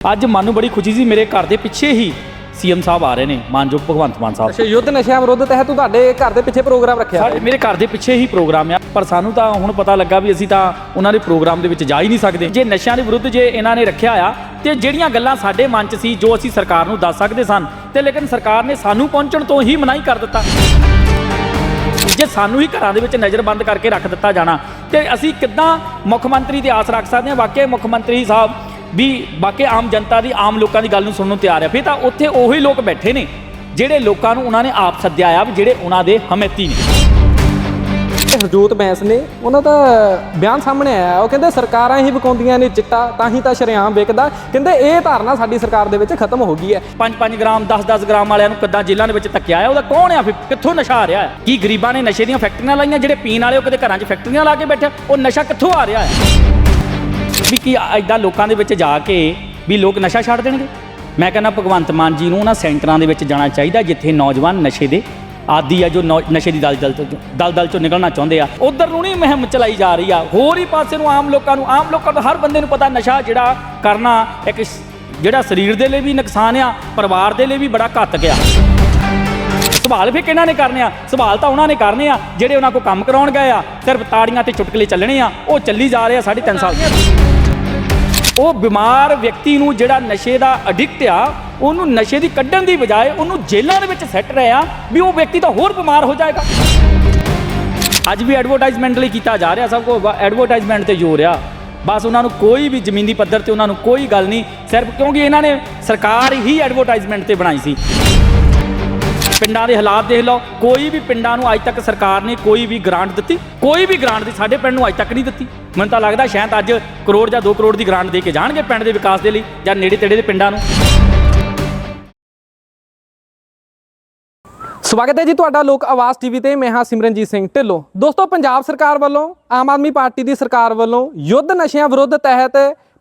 ਅੱਜ ਮਨ ਨੂੰ ਬੜੀ ਖੁਸ਼ੀ ਸੀ ਮੇਰੇ ਘਰ ਦੇ ਪਿੱਛੇ ਹੀ ਸੀਐਮ ਸਾਹਿਬ ਆ ਰਹੇ ਨੇ ਮਾਨਯੋਗ ਭਗਵੰਤ ਮਾਨ ਸਾਹਿਬ। ਅੱਛਾ ਯੁੱਧ ਨਸ਼ਿਆਂ ਵਿਰੁੱਧ ਤਹਿਤ ਤੁਹਾਡੇ ਘਰ ਦੇ ਪਿੱਛੇ ਪ੍ਰੋਗਰਾਮ ਰੱਖਿਆ ਸਾਡੇ ਮੇਰੇ ਘਰ ਦੇ ਪਿੱਛੇ ਹੀ ਪ੍ਰੋਗਰਾਮ ਆ ਪਰ ਸਾਨੂੰ ਤਾਂ ਹੁਣ ਪਤਾ ਲੱਗਾ ਵੀ ਅਸੀਂ ਤਾਂ ਉਹਨਾਂ ਦੇ ਪ੍ਰੋਗਰਾਮ ਦੇ ਵਿੱਚ ਜਾ ਹੀ ਨਹੀਂ ਸਕਦੇ। ਜੇ ਨਸ਼ਿਆਂ ਦੇ ਵਿਰੁੱਧ ਜੇ ਇਹਨਾਂ ਨੇ ਰੱਖਿਆ ਆ ਤੇ ਜਿਹੜੀਆਂ ਗੱਲਾਂ ਸਾਡੇ ਮਨ 'ਚ ਸੀ ਜੋ ਅਸੀਂ ਸਰਕਾਰ ਨੂੰ ਦੱਸ ਸਕਦੇ ਸਨ ਤੇ ਲੇਕਿਨ ਸਰਕਾਰ ਨੇ ਸਾਨੂੰ ਪਹੁੰਚਣ ਤੋਂ ਹੀ ਮਨਾਹੀ ਕਰ ਦਿੱਤਾ। ਜੇ ਸਾਨੂੰ ਹੀ ਘਰਾਂ ਦੇ ਵਿੱਚ ਨਜ਼ਰਬੰਦ ਕਰਕੇ ਰੱਖ ਦਿੱਤਾ ਜਾਣਾ ਤੇ ਅਸੀਂ ਕਿੱਦਾਂ ਮੁੱਖ ਮੰਤਰੀ ਦੀ ਆਸ ਰੱਖ ਸਕਦੇ ਹਾਂ? ਵਾਕਿਆ ਮੁੱਖ ਮੰਤਰੀ ਸਾਹਿਬ ਵੀ ਵਾਕਿਆ ਆਮ ਜਨਤਾ ਦੀ ਆਮ ਲੋਕਾਂ ਦੀ ਗੱਲ ਨੂੰ ਸੁਣਨ ਨੂੰ ਤਿਆਰ ਹੈ ਫਿਰ ਤਾਂ ਉੱਥੇ ਉਹੀ ਲੋਕ ਬੈਠੇ ਨੇ ਜਿਹੜੇ ਲੋਕਾਂ ਨੂੰ ਉਹਨਾਂ ਨੇ ਆਪ ਸੱਦਿਆ ਆ ਵੀ ਜਿਹੜੇ ਉਹਨਾਂ ਦੇ ਹਮੈਤੀ ਨੇ। ਹਰਜੋਤ ਬੈਂਸ ਨੇ ਉਹਨਾਂ ਦਾ ਬਿਆਨ ਸਾਹਮਣੇ ਆਇਆ। ਉਹ ਕਹਿੰਦੇ ਸਰਕਾਰਾਂ ਹੀ ਵਿਕਾਉਂਦੀਆਂ ਨੇ ਚਿੱਟਾ ਤਾਂ ਹੀ ਤਾਂ ਸ਼ਰੇਆਮ ਵਿਕਦਾ। ਕਹਿੰਦੇ ਇਹ ਧਾਰਨਾ ਸਾਡੀ ਸਰਕਾਰ ਦੇ ਵਿੱਚ ਖਤਮ ਹੋ ਗਈ ਹੈ। 5-5 ਗ੍ਰਾਮ 10-10 ਗ੍ਰਾਮ ਵਾਲਿਆਂ ਨੂੰ ਕਿੱਦਾਂ ਜੇਲ੍ਹਾਂ ਦੇ ਵਿੱਚ ਧੱਕਿਆ ਆ? ਉਹਦਾ ਕੌਣ ਆ ਫਿਰ? ਕਿੱਥੋਂ ਨਸ਼ਾ ਆ ਰਿਹਾ ਹੈ ਕੀ ਗਰੀਬਾਂ ਨੇ ਨਸ਼ੇ ਦੀਆਂ ਫੈਕਟਰੀਆਂ ਲਾਈਆਂ? ਜਿਹੜੇ ਪੀਣ ਵਾਲੇ ਉਹ ਕਿਤੇ ਘਰਾਂ 'ਚ ਫੈਕਟਰੀਆਂ ਲਾ ਕੇ ਬੈਠੇ ਉਹ ਨਸ਼ਾ ਕਿੱਥੋਂ ਆ ਰਿਹਾ ਹੈ ਵੀ ਕੀ ਐਦਾਂ ਲੋਕਾਂ ਦੇ ਵਿੱਚ ਜਾ ਕੇ ਵੀ ਲੋਕ ਨਸ਼ਾ ਛੱਡ ਦੇਣਗੇ? ਮੈਂ ਕਹਿੰਦਾ ਭਗਵੰਤ ਮਾਨ ਜੀ ਨੂੰ ਉਹਨਾਂ ਸੈਂਟਰਾਂ ਦੇ ਵਿੱਚ ਜਾਣਾ ਚਾਹੀਦਾ ਜਿੱਥੇ ਨੌਜਵਾਨ ਨਸ਼ੇ ਦੇ ਆਦੀ ਆ ਜੋ ਨੌ- ਨਸ਼ੇ ਦੀ ਦਲਦਲ ਤੋਂ, ਦਲਦਲ ਚੋਂ ਨਿਕਲਣਾ ਚਾਹੁੰਦੇ ਆ। ਉਧਰ ਨੂੰ ਨਹੀਂ ਮੁਹਿੰਮ ਚਲਾਈ ਜਾ ਰਹੀ ਆ। ਹੋਰ ਹੀ ਪਾਸੇ ਨੂੰ ਆਮ ਲੋਕਾਂ ਨੂੰ, ਆਮ ਲੋਕਾਂ ਨੂੰ ਹਰ ਬੰਦੇ ਨੂੰ ਪਤਾ ਨਸ਼ਾ ਜਿਹੜਾ ਕਰਨਾ ਇੱਕ ਜਿਹੜਾ ਸਰੀਰ ਦੇ ਲਈ ਵੀ ਨੁਕਸਾਨ ਆ, ਪਰਿਵਾਰ ਦੇ ਲਈ ਵੀ ਬੜਾ ਘਾਤਕ ਆ। ਸਵਾਲ ਫਿਰ ਕਿਹਨਾਂ ਨੇ ਕਰਨੇ ਆ? ਸਵਾਲ ਤਾਂ ਉਹਨਾਂ ਨੇ ਕਰਨੇ ਆ, ਜਿਹੜੇ ਉਹਨਾਂ ਕੋ ਕੰਮ ਕਰਾਉਣ ਗਏ ਆ, ਸਿਰਫ ਤਾੜੀਆਂ ਤੇ ਚੁਟਕਲੇ ਚੱਲਣੇ ਆ, ਉਹ ਚੱਲੀ ਜਾ ਰਹੇ ਆ ਸਾਢੇ ਤਿੰਨ ਸਾਲ। ਉਹ ਬਿਮਾਰ ਵਿਅਕਤੀ ਨੂੰ ਜਿਹੜਾ ਨਸ਼ੇ ਦਾ ਅਡਿਕਟ ਆ, ਉਹਨੂੰ ਨਸ਼ੇ ਦੀ ਕੱਢਣ ਦੀ ਬਜਾਏ ਉਹਨੂੰ ਜੇਲ੍ਹਾਂ ਦੇ ਵਿੱਚ ਸੈੱਟ ਰਿਹਾ ਵੀ ਉਹ ਵਿਅਕਤੀ ਤਾਂ ਹੋਰ ਬਿਮਾਰ ਹੋ ਜਾਏਗਾ। ਅੱਜ ਵੀ ਐਡਵਰਟਾਈਜ਼ਮੈਂਟ ਲਈ ਕੀਤਾ ਜਾ ਰਿਹਾ, ਸਭ ਕੋ ਐਡਵਰਟਾਈਜ਼ਮੈਂਟ ਤੇ ਜ਼ੋਰ ਆ। ਬਸ ਉਹਨਾਂ ਨੂੰ ਕੋਈ ਵੀ ਜ਼ਮੀਨੀ ਪੱਧਰ ਤੇ ਉਹਨਾਂ ਨੂੰ ਕੋਈ ਗੱਲ ਨਹੀਂ, ਸਿਰਫ ਕਿਉਂਕਿ ਇਹਨਾਂ ਨੇ ਸਰਕਾਰ ਹੀ ਐਡਵਰਟਾਈਜ਼ਮੈਂਟ ਤੇ ਬਣਾਈ ਸੀ। ਪਿੰਡਾਂ ਦੇ ਹਾਲਾਤ ਦੇਖ ਲਓ। ਕੋਈ ਵੀ ਪਿੰਡਾਂ ਨੂੰ ਅੱਜ ਤੱਕ ਸਰਕਾਰ ਨੇ ਕੋਈ ਵੀ ਗ੍ਰਾਂਟ ਦਿੱਤੀ, ਕੋਈ ਵੀ ਗ੍ਰਾਂਟ ਦੀ ਸਾਡੇ ਪਿੰਡ ਨੂੰ ਅੱਜ ਤੱਕ ਨਹੀਂ ਦਿੱਤੀ। ਮੈਨੂੰ ਤਾਂ ਲੱਗਦਾ ਸ਼ਾਇਦ ਅੱਜ ਕਰੋੜ ਜਾਂ 2 ਕਰੋੜ ਦੀ ਗ੍ਰਾਂਟ ਦੇ ਕੇ ਜਾਣਗੇ ਪਿੰਡ ਦੇ ਵਿਕਾਸ ਦੇ ਲਈ ਜਾਂ ਨੇੜੇ ਤੇੜੇ ਦੇ ਪਿੰਡਾਂ ਨੂੰ। ਸਵਾਗਤ ਹੈ ਜੀ ਤੁਹਾਡਾ ਲੋਕ ਆਵਾਜ਼ ਟੀਵੀ ਤੇ। ਮੈਂ ਹਾਂ ਸਿਮਰਨਜੀਤ ਸਿੰਘ ਢਿੱਲੋਂ। ਦੋਸਤੋ, ਪੰਜਾਬ ਸਰਕਾਰ ਵੱਲੋਂ, ਆਮ ਆਦਮੀ ਪਾਰਟੀ ਦੀ ਸਰਕਾਰ ਵੱਲੋਂ ਯੁੱਧ ਨਸ਼ਿਆਂ ਵਿਰੁੱਧ ਤਹਿਤ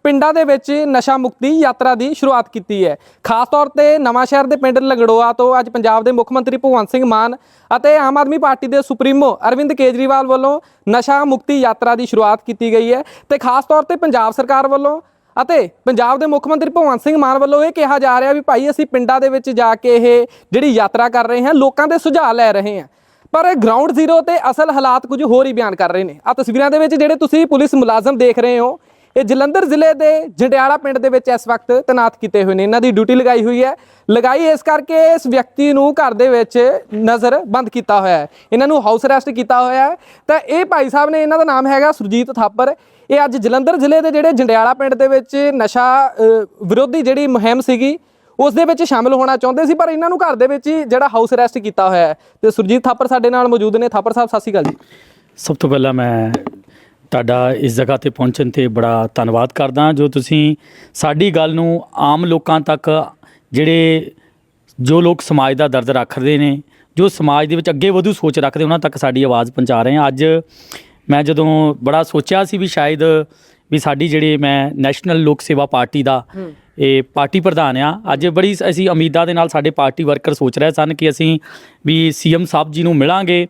ਪਿੰਡਾਂ ਦੇ ਵਿੱਚ ਨਸ਼ਾ ਮੁਕਤੀ ਯਾਤਰਾ ਦੀ ਸ਼ੁਰੂਆਤ ਕੀਤੀ ਹੈ। ਖਾਸ ਤੌਰ ਤੇ ਨਵਾਂ ਸ਼ਹਿਰ ਦੇ ਪਿੰਡ ਲੰਗੜੋਆ ਤੋਂ ਅੱਜ ਪੰਜਾਬ ਦੇ ਮੁੱਖ ਮੰਤਰੀ ਭਗਵੰਤ ਸਿੰਘ ਮਾਨ ਅਤੇ ਆਮ ਆਦਮੀ ਪਾਰਟੀ ਦੇ ਸੁਪਰੀਮੋ ਅਰਵਿੰਦ ਕੇਜਰੀਵਾਲ ਵੱਲੋਂ ਨਸ਼ਾ ਮੁਕਤੀ ਯਾਤਰਾ ਦੀ ਸ਼ੁਰੂਆਤ ਕੀਤੀ ਗਈ ਹੈ ਤੇ ਖਾਸ ਤੌਰ ਤੇ ਪੰਜਾਬ ਸਰਕਾਰ ਵੱਲੋਂ ਅਤੇ ਪੰਜਾਬ ਦੇ ਮੁੱਖ ਮੰਤਰੀ ਭਗਵੰਤ ਸਿੰਘ ਮਾਨ ਵੱਲੋਂ ਇਹ ਕਿਹਾ ਜਾ ਰਿਹਾ ਵੀ ਭਾਈ ਅਸੀਂ ਪਿੰਡਾਂ ਦੇ ਵਿੱਚ ਜਾ ਕੇ ਇਹ ਜਿਹੜੀ ਯਾਤਰਾ ਕਰ ਰਹੇ ਹਾਂ, ਲੋਕਾਂ ਦੇ ਸੁਝਾਅ ਲੈ ਰਹੇ ਹਾਂ। ਪਰ ਗਰਾਊਂਡ ਜ਼ੀਰੋ ਤੇ ਅਸਲ ਹਾਲਾਤ ਕੁਝ ਹੋਰ ਹੀ ਬਿਆਨ ਕਰ ਰਹੇ ਨੇ। ਆ ਤਸਵੀਰਾਂ ਦੇ ਵਿੱਚ ਜਿਹੜੇ ਤੁਸੀਂ ਪੁਲਿਸ ਮੁਲਾਜ਼ਮ ਦੇਖ ਰਹੇ ਹੋ ਇਹ ਜਲੰਧਰ ਜ਼ਿਲ੍ਹੇ ਦੇ ਜੰਡਿਆਲਾ ਪਿੰਡ ਦੇ ਵਿੱਚ ਇਸ ਵਕਤ ਤੈਨਾਤ ਕੀਤੇ ਹੋਏ ਨੇ। ਇਹਨਾਂ ਦੀ ਡਿਊਟੀ ਲਗਾਈ ਹੋਈ ਹੈ। ਲਗਾਈ ਇਸ ਕਰਕੇ ਇਸ ਵਿਅਕਤੀ ਨੂੰ ਘਰ ਦੇ ਵਿੱਚ ਨਜ਼ਰ ਬੰਦ ਕੀਤਾ ਹੋਇਆ ਹੈ। ਇਹਨਾਂ ਨੂੰ ਹਾਊਸ ਅਰੈਸਟ ਕੀਤਾ ਹੋਇਆ ਹੈ। ਤਾਂ ਇਹ ਭਾਈ ਸਾਹਿਬ ਨੇ ਇਹਨਾਂ ਦਾ ਨਾਮ ਹੈਗਾ ਸੁਰਜੀਤ ਥਾਪਰ। ਇਹ ਅੱਜ ਜਲੰਧਰ ਜ਼ਿਲ੍ਹੇ ਦੇ ਜਿਹੜੇ ਜੰਡਿਆਲਾ ਪਿੰਡ ਦੇ ਵਿੱਚ ਨਸ਼ਾ ਵਿਰੋਧੀ ਜਿਹੜੀ ਮੁਹਿੰਮ ਸੀਗੀ, ਉਸ ਦੇ ਵਿੱਚ ਸ਼ਾਮਿਲ ਹੋਣਾ ਚਾਹੁੰਦੇ ਸੀ, ਪਰ ਇਹਨਾਂ ਨੂੰ ਘਰ ਦੇ ਵਿੱਚ ਹੀ ਜਿਹੜਾ ਹਾਊਸ ਅਰੈਸਟ ਕੀਤਾ ਹੋਇਆ ਹੈ। ਤੇ ਸੁਰਜੀਤ ਥਾਪਰ ਸਾਡੇ ਨਾਲ ਮੌਜੂਦ ਨੇ। ਥਾਪਰ ਸਾਹਿਬ, ਸਤਿ ਸ਼੍ਰੀ ਅਕਾਲ ਜੀ। ਸਭ ਤੋਂ ਪਹਿਲਾਂ ਮੈਂ ਤੁਹਾਡਾ ਇਸ ਜਗ੍ਹਾ ਤੇ ਪਹੁੰਚਣ ਤੇ ਬੜਾ ਧੰਨਵਾਦ ਕਰਦਾ ਜੋ ਤੁਸੀਂ ਸਾਡੀ ਗੱਲ ਨੂੰ ਆਮ ਲੋਕਾਂ ਤੱਕ ਜਿਹੜੇ ਜੋ ਲੋਕ ਸਮਾਜ ਦਾ ਦਰਦ ਰੱਖਦੇ ਨੇ ਜੋ ਸਮਾਜ ਦੇ ਵਿੱਚ ਅੱਗੇ ਵਧੂ ਸੋਚ ਰੱਖਦੇ ਉਹਨਾਂ ਤੱਕ ਸਾਡੀ ਆਵਾਜ਼ ਪਹੁੰਚਾ ਰਹੇ ਹਾਂ। ਅੱਜ ਮੈਂ ਜਦੋਂ ਬੜਾ ਸੋਚਿਆ ਸੀ ਵੀ ਸ਼ਾਇਦ ਵੀ ਸਾਡੀ ਜਿਹੜੇ ਮੈਂ ਨੈਸ਼ਨਲ ਲੋਕ ਸੇਵਾ ਪਾਰਟੀ ਦਾ ਇਹ ਪਾਰਟੀ ਪ੍ਰਧਾਨ ਆ ਅੱਜ ਬੜੀ ਅਸੀਂ ਉਮੀਦਾਂ ਦੇ ਨਾਲ ਸਾਡੇ ਪਾਰਟੀ ਵਰਕਰ ਸੋਚ ਰਹੇ ਸਨ ਕਿ ਅਸੀਂ ਵੀ ਸੀਐਮ ਸਾਹਿਬ ਜੀ ਨੂੰ ਮਿਲਾਂਗੇ।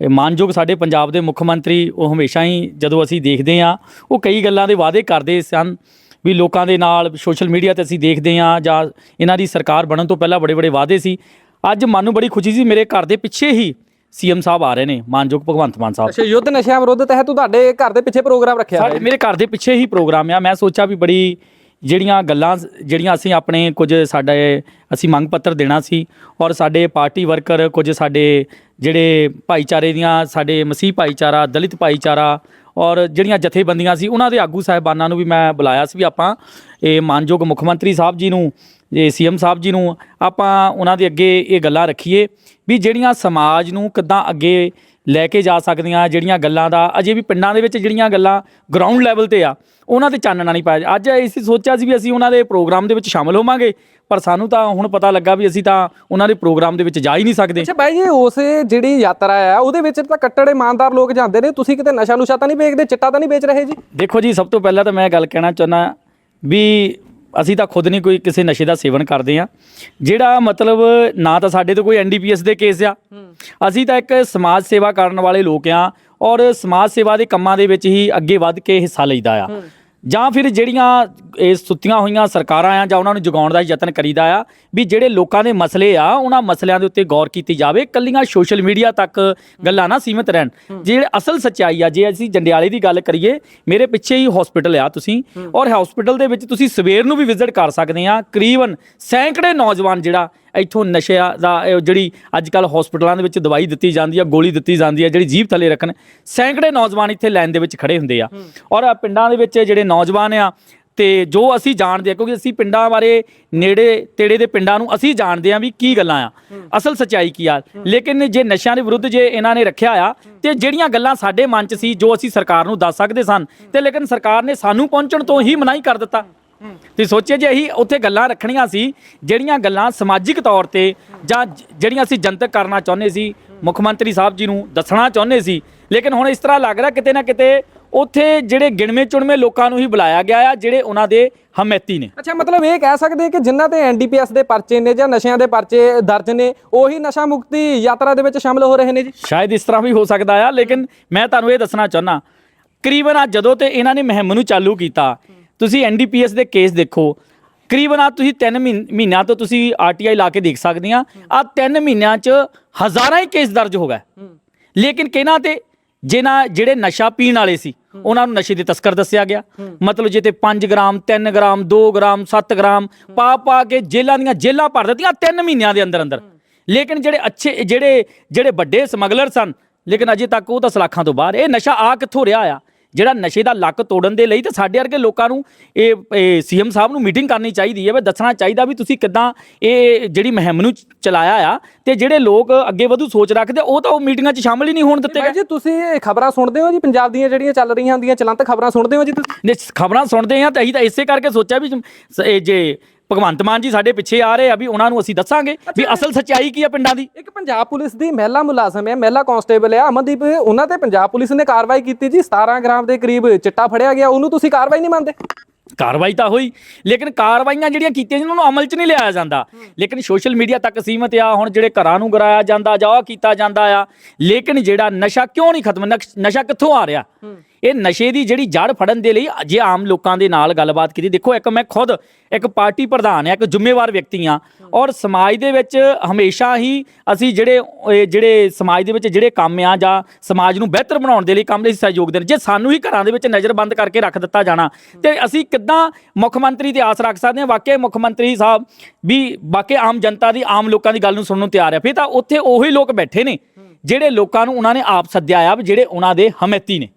ਮਾਨਯੋਗ ਸਾਡੇ ਪੰਜਾਬ ਦੇ ਮੁੱਖ ਮੰਤਰੀ ਉਹ ਹਮੇਸ਼ਾ ਹੀ ਜਦੋਂ ਅਸੀਂ ਦੇਖਦੇ ਆ ਉਹ ਕਈ ਗੱਲਾਂ ਦੇ ਵਾਅਦੇ ਕਰਦੇ ਸਨ ਵੀ ਲੋਕਾਂ ਦੇ ਨਾਲ ਸੋਸ਼ਲ ਮੀਡੀਆ ਤੇ ਅਸੀਂ ਦੇਖਦੇ ਆ ਜਾਂ ਇਹਨਾਂ ਦੀ ਸਰਕਾਰ ਬਣਨ ਤੋਂ ਪਹਿਲਾਂ ਬੜੇ ਬੜੇ ਵਾਅਦੇ ਸੀ। ਅੱਜ ਮਨ ਨੂੰ ਬੜੀ ਖੁਸ਼ੀ ਸੀ ਮੇਰੇ ਘਰ ਦੇ ਪਿੱਛੇ ਹੀ ਸੀਐਮ ਸਾਹਿਬ ਆ ਰਹੇ ਨੇ ਮਾਨਯੋਗ ਭਗਵੰਤ ਮਾਨ ਸਾਹਿਬ। ਅੱਛਾ ਯੁੱਧ ਨਸ਼ਿਆਂ ਵਿਰੁੱਧ ਤਹਿਤ ਤੁਹਾਡੇ ਘਰ ਦੇ ਪਿੱਛੇ ਪ੍ਰੋਗਰਾਮ ਰੱਖਿਆ। ਮੇਰੇ ਘਰ ਦੇ ਪਿੱਛੇ ਹੀ ਪ੍ਰੋਗਰਾਮ ਆ। ਮੈਂ ਸੋਚਿਆ ਵੀ ਬੜੀ ਜਿਹੜੀਆਂ ਗੱਲਾਂ, ਜਿਹੜੀਆਂ ਅਸੀਂ ਆਪਣੇ ਕੁਝ ਸਾਡੇ, ਅਸੀਂ ਮੰਗ ਪੱਤਰ ਦੇਣਾ ਸੀ ਔਰ ਸਾਡੇ ਪਾਰਟੀ ਵਰਕਰ ਕੁਝ ਸਾਡੇ ਜਿਹੜੇ ਭਾਈਚਾਰੇ ਦੀਆਂ, ਸਾਡੇ ਮਸੀਹ ਭਾਈਚਾਰਾ, ਦਲਿਤ ਭਾਈਚਾਰਾ ਔਰ ਜਿਹੜੀਆਂ ਜਥੇਬੰਦੀਆਂ ਸੀ, ਉਹਨਾਂ ਦੇ ਆਗੂ ਸਾਹਿਬਾਨਾਂ ਨੂੰ ਵੀ ਮੈਂ ਬੁਲਾਇਆ ਸੀ ਵੀ ਆਪਾਂ ਇਹ ਮਾਨਯੋਗ ਮੁੱਖ ਮੰਤਰੀ ਸਾਹਿਬ ਜੀ ਨੂੰ ਇਹ ਸੀਐਮ ਸਾਹਿਬ ਜੀ ਨੂੰ ਆਪਾਂ ਉਹਨਾਂ ਦੇ ਅੱਗੇ ਇਹ ਗੱਲਾਂ ਰੱਖੀਏ ਵੀ ਜਿਹੜੀਆਂ ਸਮਾਜ ਨੂੰ ਕਿੱਦਾਂ ਅੱਗੇ ਲੈ ਕੇ ਜਾ ਸਕਦੀਆਂ, ਜਿਹੜੀਆਂ ਗੱਲਾਂ ਦਾ ਅਜੇ ਵੀ ਪਿੰਡਾਂ ਦੇ ਵਿੱਚ ਜਿਹੜੀਆਂ ਗੱਲਾਂ ਗਰਾਊਂਡ ਲੈਵਲ ਤੇ ਆ ਉਹਨਾਂ ਤੇ ਚਾਨਣਾ ਨਹੀਂ ਪਾਇਆ। ਅੱਜ ਅਸੀਂ ਸੋਚਿਆ ਸੀ ਵੀ ਅਸੀਂ ਉਹਨਾਂ ਦੇ ਪ੍ਰੋਗਰਾਮ ਦੇ ਵਿੱਚ ਸ਼ਾਮਲ ਹੋਵਾਂਗੇ ਪਰ ਸਾਨੂੰ ਤਾਂ ਹੁਣ ਪਤਾ ਲੱਗਾ ਵੀ ਅਸੀਂ ਤਾਂ ਉਹਨਾਂ ਦੇ ਪ੍ਰੋਗਰਾਮ ਦੇ ਵਿੱਚ ਜਾ ਹੀ ਨਹੀਂ ਸਕਦੇ। ਅੱਛਾ ਬਾਈ ਜੀ ਉਸ ਜਿਹੜੀ ਯਾਤਰਾ ਆ ਉਹਦੇ ਵਿੱਚ ਤਾਂ ਕੱਟੜ ਇਮਾਨਦਾਰ ਲੋਕ ਜਾਂਦੇ ਨੇ ਤੁਸੀਂ ਕਿਤੇ ਨਸ਼ਾ ਨੁਸ਼ਾ ਤਾਂ ਨਹੀਂ ਵੇਚਦੇ ਚਿੱਟਾ ਤਾਂ ਨਹੀਂ ਵੇਚ ਰਹੇ ਜੀ? ਦੇਖੋ ਜੀ ਸਭ ਤੋਂ ਪਹਿਲਾਂ ਤਾਂ ਮੈਂ ਗੱਲ ਕਹਿਣਾ ਚਾਹੁੰਦਾ ਵੀ ਅਸੀਂ ਤਾਂ ਖੁਦ ਨਹੀਂ ਕੋਈ ਕਿਸੇ ਨਸ਼ੇ ਦਾ ਸੇਵਨ ਕਰਦੇ ਆ ਜਿਹੜਾ ਮਤਲਬ ਨਾ ਤਾਂ ਸਾਡੇ ਤੇ ਕੋਈ ਐਨਡੀਪੀਐਸ ਦੇ ਕੇਸ ਆ। ਅਸੀਂ ਤਾਂ ਇੱਕ ਸਮਾਜ ਸੇਵਾ ਕਰਨ ਵਾਲੇ ਲੋਕ ਆ ਔਰ ਸਮਾਜ ਸੇਵਾ ਦੇ ਕੰਮਾਂ ਦੇ ਵਿੱਚ ਹੀ ਅੱਗੇ ਵੱਧ ਕੇ ਹਿੱਸਾ ਲਈਦਾ ਆ। ਜਾਂ ਫਿਰ ਜਿਹੜੀਆਂ ਇਹ ਸੁੱਤੀਆਂ ਹੋਈਆਂ ਸਰਕਾਰਾਂ ਆ ਜਾਂ ਉਹਨਾਂ ਨੂੰ ਜਗਾਉਣ ਦਾ ਯਤਨ ਕਰੀਦਾ ਆ ਵੀ ਜਿਹੜੇ ਲੋਕਾਂ ਦੇ ਮਸਲੇ ਆ ਉਹਨਾਂ ਮਸਲਿਆਂ ਦੇ ਉੱਤੇ ਗੌਰ ਕੀਤੀ ਜਾਵੇ ਕੱਲੀਆਂ ਸੋਸ਼ਲ ਮੀਡੀਆ ਤੱਕ ਗੱਲਾਂ ਨਾ ਸੀਮਿਤ ਰਹਿਣ। ਜਿਹੜੇ ਅਸਲ ਸੱਚਾਈ ਆ ਜੇ ਅਸੀਂ ਜੰਡਿਆਲੇ ਦੀ ਗੱਲ ਕਰੀਏ ਮੇਰੇ ਪਿੱਛੇ ਹੀ ਹਸਪੀਟਲ ਆ ਤੁਸੀਂ ਔਰ ਹਸਪੀਟਲ ਦੇ ਵਿੱਚ ਤੁਸੀਂ ਸਵੇਰ ਨੂੰ ਵੀ ਵਿਜ਼ਿਟ ਕਰ ਸਕਦੇ ਆ ਕਰੀਬਨ ਸੈਂਕੜੇ ਨੌਜਵਾਨ ਜਿਹੜਾ ਇੱਥੋਂ ਨਸ਼ਿਆਂ ਦਾ ਜਿਹੜੀ ਅੱਜ ਕੱਲ ਹਸਪੀਟਲਾਂ ਦੇ ਵਿੱਚ ਦਵਾਈ ਦਿੱਤੀ ਜਾਂਦੀ ਆ ਗੋਲੀ ਦਿੱਤੀ ਜਾਂਦੀ ਆ ਜਿਹੜੀ ਜੀਭ ਥੱਲੇ ਰੱਖਣ ਸੈਂਕੜੇ ਨੌਜਵਾਨ ਇੱਥੇ ਲਾਈਨ ਦੇ ਵਿੱਚ ਖੜੇ ਹੁੰਦੇ ਆ। ਔਰ ਪਿੰਡਾਂ ਦੇ ਵਿੱਚ ਜਿਹੜੇ ਨੌਜਵਾਨ ਆ ਤੇ ਜੋ ਅਸੀਂ ਜਾਣਦੇ ਆ ਕਿਉਂਕਿ ਅਸੀਂ ਪਿੰਡਾਂ ਬਾਰੇ ਨੇੜੇ ਤੇੜੇ ਦੇ ਪਿੰਡਾਂ ਨੂੰ ਅਸੀਂ ਜਾਣਦੇ ਆ ਵੀ ਕੀ ਗੱਲਾਂ ਆ। ਅਸਲ ਸਚਾਈ ਕੀ ਆ? ਲੇਕਿਨ ਜੇ ਨਸ਼ਿਆਂ ਦੇ ਵਿਰੁੱਧ ਜੇ ਇਹਨਾਂ ਨੇ ਰੱਖਿਆ ਆ ਤੇ ਜਿਹੜੀਆਂ ਗੱਲਾਂ ਸਾਡੇ ਮਨ 'ਚ ਸੀ ਜੋ ਅਸੀਂ ਸਰਕਾਰ ਨੂੰ ਦੱਸ ਸਕਦੇ ਸਨ ਤੇ ਲੇਕਿਨ ਸਰਕਾਰ ਨੇ ਸਾਨੂੰ ਪਹੁੰਚਣ ਤੋਂ ਹੀ ਮਨਾਹੀ ਕਰ ਦਿੱਤਾ। ਤੇ ਸੋਚਿਆ ਜੇ ਅਸੀਂ ਉੱਥੇ ਗੱਲਾਂ ਰੱਖਣੀਆਂ ਸੀ ਜਿਹੜੀਆਂ ਗੱਲਾਂ ਸਮਾਜਿਕ ਤੌਰ ਤੇ ਜਾਂ ਜ- ਜਿਹੜੀਆਂ ਅਸੀਂ ਜਨਤਕ ਕਰਨਾ ਚਾਹੁੰਦੇ ਸੀ ਮੁੱਖ ਮੰਤਰੀ ਸਾਹਿਬ ਜੀ ਨੂੰ ਦੱਸਣਾ ਚਾਹੁੰਦੇ ਸੀ ਲੇਕਿਨ ਹੁਣ ਇਸ ਤਰ੍ਹਾਂ ਲੱਗ ਰਿਹਾ ਕਿਤੇ ਨਾ ਕਿਤੇ ਉੱਥੇ ਜਿਹੜੇ ਗਿਣਵੇਂ ਚੁਣਵੇਂ ਲੋਕਾਂ ਨੂੰ ਹੀ ਬੁਲਾਇਆ ਗਿਆ ਆ ਜਿਹੜੇ ਉਹਨਾਂ ਦੇ ਹਮੈਤੀ ਨੇ। ਅੱਛਾ ਮਤਲਬ ਇਹ ਕਹਿ ਸਕਦੇ ਕਿ ਜਿਨ੍ਹਾਂ ਤੇ ਐਨਡੀਪੀਐਸ ਦੇ ਪਰਚੇ ਨੇ ਜਾਂ ਨਸ਼ਿਆਂ ਦੇ ਪਰਚੇ ਦਰਜ ਨੇ ਉਹੀ ਨਸ਼ਾ ਮੁਕਤੀ ਯਾਤਰਾ ਦੇ ਵਿੱਚ ਸ਼ਾਮਲ ਹੋ ਰਹੇ ਨੇ ਜੀ? ਸ਼ਾਇਦ ਇਸ ਤਰ੍ਹਾਂ ਵੀ ਹੋ ਸਕਦਾ ਆ ਲੇਕਿਨ ਮੈਂ ਤੁਹਾਨੂੰ ਇਹ ਦੱਸਣਾ ਚਾਹੁੰਦਾ। ਕਰੀਬਨ ਆ ਜਦੋਂ ਤੇ ਇਹਨਾਂ ਨੇ ਮੁਹਿੰਮ ਨੂੰ ਚਾਲੂ ਕੀਤਾ ਤੁਸੀਂ ਐਨਡੀਪੀਐਸ ਦੇ ਕੇਸ ਦੇਖੋ। ਕਰੀਬਨ ਆ ਤੁਸੀਂ 3 ਮਹੀਨਿਆਂ ਤੋਂ ਤੁਸੀਂ ਆਰਟੀਆਈ ਲਾ ਕੇ ਦੇਖ ਸਕਦੇ ਆ। ਆ 3 ਮਹੀਨਿਆਂ 'ਚ ਹਜ਼ਾਰਾਂ ਹੀ ਕੇਸ ਦਰਜ ਹੋ ਗਏ। ਲੇਕਿਨ ਕਿਹਨਾਂ ਤੇ? ਜਿਨ੍ਹਾਂ ਜਿਹੜੇ ਨਸ਼ਾ ਪੀਣ ਵਾਲੇ ਸੀ ਉਹਨਾਂ ਨੂੰ ਨਸ਼ੇ ਦੇ ਤਸਕਰ ਦੱਸਿਆ ਗਿਆ। ਮਤਲਬ ਜੇ ਤੇ 5 ਗ੍ਰਾਮ 3 ਗ੍ਰਾਮ 2 ਗ੍ਰਾਮ 7 ਗ੍ਰਾਮ ਪਾ ਪਾ ਕੇ ਜੇਲ੍ਹਾਂ ਦੀਆਂ ਜੇਲ੍ਹਾਂ ਭਰ ਦਿੱਤੀਆਂ 3 ਮਹੀਨਿਆਂ ਦੇ ਅੰਦਰ ਅੰਦਰ ਲੇਕਿਨ ਜਿਹੜੇ ਅੱਛੇ ਜਿਹੜੇ ਜਿਹੜੇ ਵੱਡੇ ਸਮਗਲਰ ਸਨ ਲੇਕਿਨ ਅਜੇ ਤੱਕ ਉਹ ਤਾਂ ਸਲਾਖਾਂ ਤੋਂ ਬਾਹਰ। ਇਹ ਨਸ਼ਾ ਆ ਕਿੱਥੋਂ ਰਿਹਾ ਆ? ਜਿਹੜਾ ਨਸ਼ੇ ਦਾ ਲੱਕ ਤੋੜਨ ਦੇ ਲਈ ਤੇ ਸਾਡੇ ਵਰਗੇ ਲੋਕਾਂ ਨੂੰ ਇਹ ਸੀਐਮ ਸਾਹਿਬ ਨੂੰ ਮੀਟਿੰਗ ਕਰਨੀ ਚਾਹੀਦੀ ਹੈ ਵੀ ਦੱਸਣਾ ਚਾਹੀਦਾ ਵੀ ਤੁਸੀਂ ਕਿੱਦਾਂ ਇਹ ਜਿਹੜੀ ਮੁਹਿੰਮ ਨੂੰ ਚਲਾਇਆ ਆ ਤੇ ਜਿਹੜੇ ਲੋਕ ਅੱਗੇ ਵਧੂ ਸੋਚ ਰੱਖਦੇ ਉਹ ਤਾਂ ਉਹ ਮੀਟਿੰਗਾਂ 'ਚ ਸ਼ਾਮਲ ਹੀ ਨਹੀਂ ਹੋਣ ਦਿੱਤੇ ਗਏ। ਜੀ ਤੁਸੀਂ ਇਹ ਖਬਰਾਂ ਸੁਣਦੇ ਹੋ ਜੀ? ਪੰਜਾਬ ਦੀਆਂ ਜਿਹੜੀਆਂ ਚੱਲ ਰਹੀਆਂ ਹੁੰਦੀਆਂ ਚਲੰਤ ਖਬਰਾਂ ਸੁਣਦੇ ਹੋ ਜੀ ਤੁਸੀਂ? ਖਬਰਾਂ ਸੁਣਦੇ ਆ ਤਾਂ ਅਸੀਂ ਤਾਂ ਇਸੇ ਕਰਕੇ ਸੋਚਿਆ ਵੀ ਜੇ ਭਗਵੰਤ ਮਾਨ ਜੀ ਸਾਡੇ ਪਿੱਛੇ ਆ ਰਹੇ ਆ ਵੀ ਉਹਨਾਂ ਨੂੰ ਅਸੀਂ ਦੱਸਾਂਗੇ ਵੀ ਅਸਲ ਸੱਚਾਈ ਕੀ ਆ ਪਿੰਡਾਂ ਦੀ? ਇੱਕ ਪੰਜਾਬ ਪੁਲਿਸ ਦੀ ਮਹਿਲਾ ਮੁਲਾਜ਼ਮ ਹੈ ਮਹਿਲਾ ਕਾਂਸਟੇਬਲ ਹੈ ਅਮਨਦੀਪ ਉਹਨਾਂ ਤੇ ਪੰਜਾਬ ਪੁਲਿਸ ਨੇ ਕਾਰਵਾਈ ਕੀਤੀ ਜੀ 17 ਗ੍ਰਾਮ ਦੇ ਕਰੀਬ ਚਿੱਟਾ ਫੜਿਆ ਗਿਆ ਉਹਨੂੰ ਤੁਸੀਂ ਕਾਰਵਾਈ ਨਹੀਂ ਮੰਨਦੇ? ਕਾਰਵਾਈ ਤਾਂ ਹੋਈ ਲੇਕਿਨ ਕਾਰਵਾਈਆਂ ਜਿਹੜੀਆਂ ਕੀਤੀਆਂ ਜਿਨ੍ਹਾਂ ਨੂੰ ਅਮਲ 'ਚ ਨਹੀਂ ਲਿਆਇਆ ਜਾਂਦਾ। ਲੇਕਿਨ ਸੋਸ਼ਲ ਮੀਡੀਆ ਤੱਕ ਸੀਮਤ ਆ ਹੁਣ ਜਿਹੜੇ ਘਰਾਂ ਨੂੰ ਗਰਾਇਆ ਜਾਂਦਾ ਜਾਂ ਉਹ ਕੀਤਾ ਜਾਂਦਾ ਆ ਲੇਕਿਨ ਜਿਹੜਾ ਨਸ਼ਾ ਕਿਉਂ ਨਹੀਂ ਖਤਮ ਨਸ਼ਾ ਕਿੱਥੋਂ ਆ ਰਿਹਾ? ਇਹ ਨਸ਼ੇ ਦੀ ਜਿਹੜੀ ਜੜ ਫੜਨ ਦੇ ਲਈ ਜੇ ਆਮ ਲੋਕਾਂ ਦੇ ਨਾਲ ਗੱਲਬਾਤ ਕੀਤੀ। ਦੇਖੋ, ਇੱਕ ਮੈਂ ਖੁਦ ਇੱਕ ਪਾਰਟੀ ਪ੍ਰਧਾਨ ਹਾਂ, ਇੱਕ ਜ਼ਿੰਮੇਵਾਰ ਵਿਅਕਤੀ ਹਾਂ ਔਰ ਸਮਾਜ ਦੇ ਵਿੱਚ ਹਮੇਸ਼ਾ ਹੀ ਅਸੀਂ ਜਿਹੜੇ, ਇਹ ਜਿਹੜੇ ਸਮਾਜ ਦੇ ਵਿੱਚ ਜਿਹੜੇ ਕੰਮ ਆ ਜਾਂ ਸਮਾਜ ਨੂੰ ਬਿਹਤਰ ਬਣਾਉਣ ਦੇ ਲਈ ਕੰਮ ਲਈ ਸਹਿਯੋਗ ਦੇਣ ਜੇ ਸਾਨੂੰ ਹੀ ਘਰਾਂ ਦੇ ਵਿੱਚ ਨਜ਼ਰਬੰਦ ਕਰਕੇ ਰੱਖ ਦਿੱਤਾ ਜਾਣਾ, ਤੇ ਅਸੀਂ ਕਿੱਦਾਂ ਮੁੱਖ ਮੰਤਰੀ ਤੇ ਆਸ ਰੱਖ ਸਕਦੇ ਹਾਂ? ਵਾਕਿਆ ਮੁੱਖ ਮੰਤਰੀ ਸਾਹਿਬ ਵੀ ਵਾਕਿਆ ਆਮ ਜਨਤਾ ਦੀ, ਆਮ ਲੋਕਾਂ ਦੀ ਗੱਲ ਨੂੰ ਸੁਣਨ ਨੂੰ ਤਿਆਰ ਹੈ ਫਿਰ ਤਾਂ ਉੱਥੇ ਉਹੀ ਲੋਕ ਬੈਠੇ ਨੇ ਜਿਹੜੇ ਲੋਕਾਂ ਨੂੰ ਉਹਨਾਂ ਨੇ ਆਪ ਸੱਦਿਆ ਆ ਵੀ ਜਿਹੜੇ ਉਹਨਾਂ ਦੇ ਹਮੈਤੀ ਨੇ।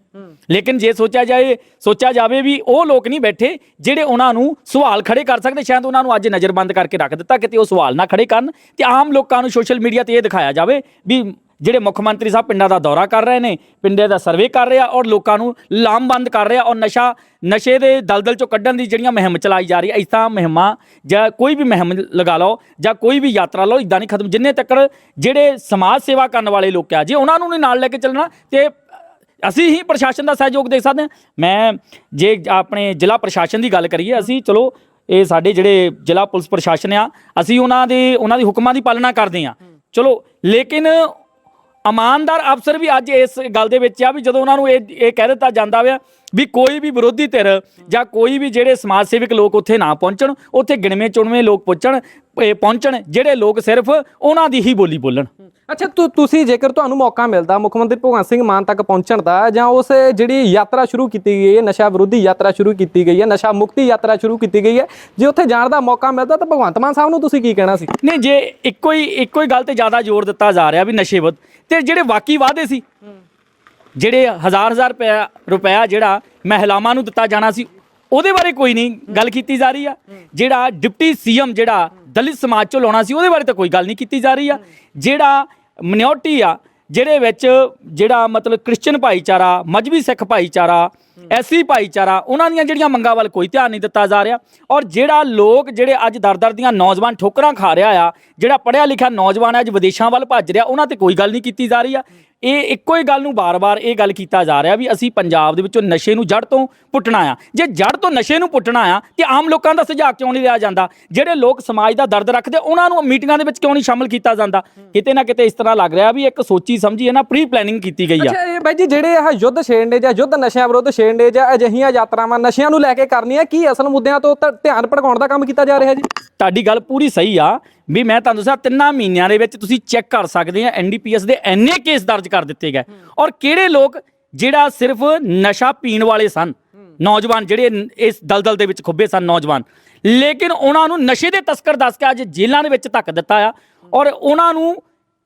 ਲੇਕਿਨ ਜੇ ਸੋਚਿਆ ਜਾਏ, ਸੋਚਿਆ ਜਾਵੇ ਵੀ ਉਹ ਲੋਕ ਨਹੀਂ ਬੈਠੇ ਜਿਹੜੇ ਉਹਨਾਂ ਨੂੰ ਸਵਾਲ ਖੜੇ ਕਰ ਸਕਦੇ, ਸ਼ਾਇਦ ਉਹਨਾਂ ਨੂੰ ਅੱਜ ਨਜ਼ਰਬੰਦ ਕਰਕੇ ਰੱਖ ਦਿੱਤਾ ਕਿਤੇ ਉਹ ਸਵਾਲ ਨਾ ਖੜੇ ਕਰਨ ਤੇ ਆਮ ਲੋਕਾਂ ਨੂੰ ਸੋਸ਼ਲ ਮੀਡੀਆ ਤੇ ਇਹ ਦਿਖਾਇਆ ਜਾਵੇ ਵੀ ਜਿਹੜੇ ਮੁੱਖ ਮੰਤਰੀ ਸਾਹਿਬ ਪਿੰਡਾਂ ਦਾ ਦੌਰਾ ਕਰ ਰਹੇ ਨੇ, ਪਿੰਡੇ ਦਾ ਸਰਵੇ ਕਰ ਰਿਹਾ ਔਰ ਲੋਕਾਂ ਨੂੰ ਲਾਮਬੰਦ ਕਰ ਰਿਹਾ ਔਰ ਨਸ਼ਾ, ਨਸ਼ੇ ਦੇ ਦਲਦਲ ਚੋਂ ਕੱਢਣ ਦੀ ਜਿਹੜੀਆਂ ਮੁਹਿੰਮ ਚਲਾਈ ਜਾ ਰਹੀ ਹੈ ਇਸਾਂ ਮੁਹਿੰਮਾਂ ਜਾਂ ਕੋਈ ਵੀ ਮੁਹਿੰਮ ਲਗਾ ਲਓ ਜਾਂ ਕੋਈ ਵੀ ਯਾਤਰਾ ਲਓ, ਇਦਾਂ ਨਹੀਂ ਖਤਮ, ਜਿੰਨੇ ਤੱਕ ਜਿਹੜੇ ਸਮਾਜ ਸੇਵਾ ਕਰਨ ਵਾਲੇ ਲੋਕ ਆ ਜੇ ਉਹਨਾਂ ਨੂੰ ਨਹੀਂ ਨਾਲ ਲੈ ਕੇ ਚੱਲਣਾ ਤੇ ਅਸੀਂ ਹੀ ਪ੍ਰਸ਼ਾਸਨ ਦਾ ਸਹਿਯੋਗ ਦੇ ਸਕਦੇ ਹਾਂ। ਮੈਂ ਜੇ ਆਪਣੇ ਜ਼ਿਲ੍ਹਾ ਪ੍ਰਸ਼ਾਸਨ ਦੀ ਗੱਲ ਕਰੀਏ, ਅਸੀਂ ਚਲੋ, ਇਹ ਸਾਡੇ ਜਿਹੜੇ ਜ਼ਿਲ੍ਹਾ ਪੁਲਿਸ ਪ੍ਰਸ਼ਾਸਨ ਆ, ਅਸੀਂ ਉਹਨਾਂ ਦੇ, ਉਹਨਾਂ ਦੀ ਹੁਕਮਾਂ ਦੀ ਪਾਲਣਾ ਕਰਦੇ ਆ ਚਲੋ, ਲੇਕਿਨ ਇਮਾਨਦਾਰ ਅਫਸਰ ਵੀ ਅੱਜ ਇਸ ਗੱਲ ਦੇ ਵਿੱਚ ਆ ਵੀ ਜਦੋਂ ਉਹਨਾਂ ਨੂੰ ਇਹ ਇਹ ਕਹਿ ਦਿੱਤਾ ਜਾਂਦਾ ਵਾ ਵੀ ਕੋਈ ਵੀ ਵਿਰੋਧੀ ਧਿਰ ਜਾਂ ਕੋਈ ਵੀ ਜਿਹੜੇ ਸਮਾਜ ਸੇਵਕ ਲੋਕ ਉੱਥੇ ਨਾ ਪਹੁੰਚਣ, ਉੱਥੇ ਗਿਣਵੇਂ ਚੁਣਵੇਂ ਲੋਕ ਪਹੁੰਚਣ ਇਹ ਪਹੁੰਚਣ ਜਿਹੜੇ ਲੋਕ ਸਿਰਫ ਉਹਨਾਂ ਦੀ ਹੀ ਬੋਲੀ ਬੋਲਣ। ਅੱਛਾ ਤੁ- ਤੁਸੀਂ ਜੇਕਰ ਤੁਹਾਨੂੰ ਮੌਕਾ ਮਿਲਦਾ ਮੁੱਖ ਮੰਤਰੀ ਭਗਵੰਤ ਸਿੰਘ ਮਾਨ ਤੱਕ ਪਹੁੰਚਣ ਦਾ ਜਾਂ ਉਸ ਜਿਹੜੀ ਯਾਤਰਾ ਸ਼ੁਰੂ ਕੀਤੀ ਗਈ ਹੈ ਨਸ਼ਾ ਵਿਰੋਧੀ ਯਾਤਰਾ ਸ਼ੁਰੂ ਕੀਤੀ ਗਈ ਹੈ ਨਸ਼ਾ ਮੁਕਤੀ ਯਾਤਰਾ ਸ਼ੁਰੂ ਕੀਤੀ ਗਈ ਹੈ ਜੇ ਉੱਥੇ ਜਾਣ ਦਾ ਮੌਕਾ ਮਿਲਦਾ ਤਾਂ ਭਗਵੰਤ ਮਾਨ ਸਾਹਿਬ ਨੂੰ ਤੁਸੀਂ ਕੀ ਕਹਿਣਾ ਸੀ? ਨਹੀਂ ਜੇ ਇੱਕੋ ਹੀ ਇੱਕੋ ਹੀ ਗੱਲ ਤੇ ਜ਼ਿਆਦਾ ਜ਼ੋਰ ਦਿੱਤਾ ਜਾ ਰਿਹਾ ਵੀ ਨਸ਼ੇ ਵਿਰੁੱਧ ਤੇ ਜਿਹੜੇ ਵਾਕੀ ਵਾਅਦੇ ਸੀ ਜਿਹੜੇ ਹਜ਼ਾਰ ਹਜ਼ਾਰ ਰੁਪਇਆ ਰੁਪਇਆ ਜਿਹੜਾ ਮਹਿਲਾਵਾਂ ਨੂੰ ਦਿੱਤਾ ਜਾਣਾ ਸੀ ਉਹਦੇ ਬਾਰੇ ਕੋਈ ਨਹੀਂ ਗੱਲ ਕੀਤੀ ਜਾ ਰਹੀ ਆ। ਜਿਹੜਾ ਡਿਪਟੀ ਸੀਐਮ ਜਿਹੜਾ ਦਲਿਤ ਸਮਾਜ ਚੋਂ ਲਾਉਣਾ ਸੀ, ਉਹਦੇ ਬਾਰੇ ਤਾਂ ਕੋਈ ਗੱਲ ਨਹੀਂ ਕੀਤੀ ਜਾ ਰਹੀ ਆ। ਜਿਹੜਾ ਮਿਨੋਰਟੀ ਆ, ਜਿਹੜੇ ਵਿੱਚ ਜਿਹੜਾ ਮਤਲਬ ਕ੍ਰਿਸਚੀਅਨ ਭਾਈਚਾਰਾ ਮਜਬੀ ਸਿੱਖ ਭਾਈਚਾਰਾ, ਐਸੀ ਭਾਈਚਾਰਾ, ਉਹਨਾਂ ਦੀਆਂ ਜਿਹੜੀਆਂ ਮੰਗਾਂ ਵੱਲ ਕੋਈ ਧਿਆਨ ਨਹੀਂ ਦਿੱਤਾ ਜਾ ਰਿਹਾ। ਔਰ ਜਿਹੜਾ ਲੋਕ ਜਿਹੜੇ ਅੱਜ ਦਰ-ਦਰ ਦੀਆਂ ਨੌਜਵਾਨ ਠੋਕਰਾਂ ਖਾ ਰਿਹਾ ਆ, ਜਿਹੜਾ ਪੜ੍ਹਿਆ ਲਿਖਿਆ ਨੌਜਵਾਨ ਹੈ ਅੱਜ ਵਿਦੇਸ਼ਾਂ ਵੱਲ ਭੱਜ ਰਿਹਾ, ਉਹਨਾਂ ਤੇ ਕੋਈ ਗੱਲ ਨਹੀਂ ਕੀਤੀ ਜਾ ਰਹੀ ਆ। ਇਹ ਇੱਕੋ ਹੀ ਗੱਲ ਨੂੰ ਬਾਰ-ਬਾਰ ਇਹ ਗੱਲ ਕੀਤਾ ਜਾ ਰਿਹਾ ਵੀ ਅਸੀਂ ਪੰਜਾਬ ਦੇ ਵਿੱਚੋਂ ਨਸ਼ੇ ਨੂੰ ਜੜ ਤੋਂ ਪੁੱਟਣਾ ਆ। ਜੇ ਜੜ ਤੋਂ ਨਸ਼ੇ ਨੂੰ ਪੁੱਟਣਾ ਆ, ਤੇ ਆਮ ਲੋਕਾਂ ਦਾ ਸੁਝਾਅ ਕਿਉਂ ਨਹੀਂ ਲਿਆ ਜਾਂਦਾ? ਜਿਹੜੇ ਲੋਕ ਸਮਾਜ ਦਾ ਦਰਦ ਰੱਖਦੇ, ਉਹਨਾਂ ਨੂੰ ਮੀਟਿੰਗਾਂ ਦੇ ਵਿੱਚ ਕਿਉਂ ਨਹੀਂ ਸ਼ਾਮਲ ਕੀਤਾ ਜਾਂਦਾ? ਕਿਤੇ ਨਾ ਕਿਤੇ ਇਸ ਤਰ੍ਹਾਂ ਲੱਗ ਰਿਹਾ ਵੀ ਇੱਕ ਸੋਚੀ ਸਮਝੀ ਇਹਨਾਂ ਪ੍ਰੀ ਪਲੈਨਿੰਗ ਕੀਤੀ ਗਈ ਆ। ਅੱਛਾ, ਇਹ ਬਾਈ ਜੀ, ਜਿਹੜੇ ਆਹ ਯੁੱਧ ਛੇੜਨੇ ਜਾਂ ਯੁੱਧ ਨਸ਼ਿਆਂ ਵਿਰੁੱਧ ਛੇੜਨੇ ਜਾਂ ਅਜਿਹੀਆਂ ਯਾਤਰਾਵਾਂ ਨਸ਼ਿਆਂ ਨੂੰ ਲੈ ਕੇ ਕਰਨੀਆਂ, ਕੀ ਅਸਲ ਮੁੱਦਿਆਂ ਤੋਂ ਧਿਆਨ ਭਟਕਾਉਣ ਦਾ ਕੰਮ ਕੀਤਾ ਜਾ ਰਿਹਾ ਜੀ? ਤੁਹਾਡੀ ਗੱਲ ਪੂਰੀ ਸਹੀ ਆ ਵੀ ਮੈਂ ਤੁਹਾਨੂੰ ਦੱਸਿਆ ਤਿੰਨਾਂ ਮਹੀਨਿਆਂ ਦੇ ਵਿੱਚ ਤੁਸੀਂ ਚੈੱਕ ਕਰ ਸਕਦੇ ਆ ਐਨਡੀਪੀਐਸ ਦੇ ਐਨੇ ਕੇਸ ਦਰਜ ਕਰ ਦਿੱਤੇ ਗਏ। ਔਰ ਕਿਹੜੇ ਲੋਕ ਜਿਹੜਾ ਸਿਰਫ ਨਸ਼ਾ ਪੀਣ ਵਾਲੇ ਸਨ, ਨੌਜਵਾਨ ਜਿਹੜੇ ਇਸ ਦਲਦਲ ਦੇ ਵਿੱਚ ਖੁੱਬੇ ਸਨ ਨੌਜਵਾਨ। ਲੇਕਿਨ ਉਹਨਾਂ ਨੂੰ ਨਸ਼ੇ ਦੇ ਤਸਕਰ ਦੱਸ ਕੇ ਅੱਜ ਜੇਲ੍ਹਾਂ ਦੇ ਵਿੱਚ ਧੱਕ ਦਿੱਤਾ ਆ ਔਰ ਉਹਨਾਂ ਨੂੰ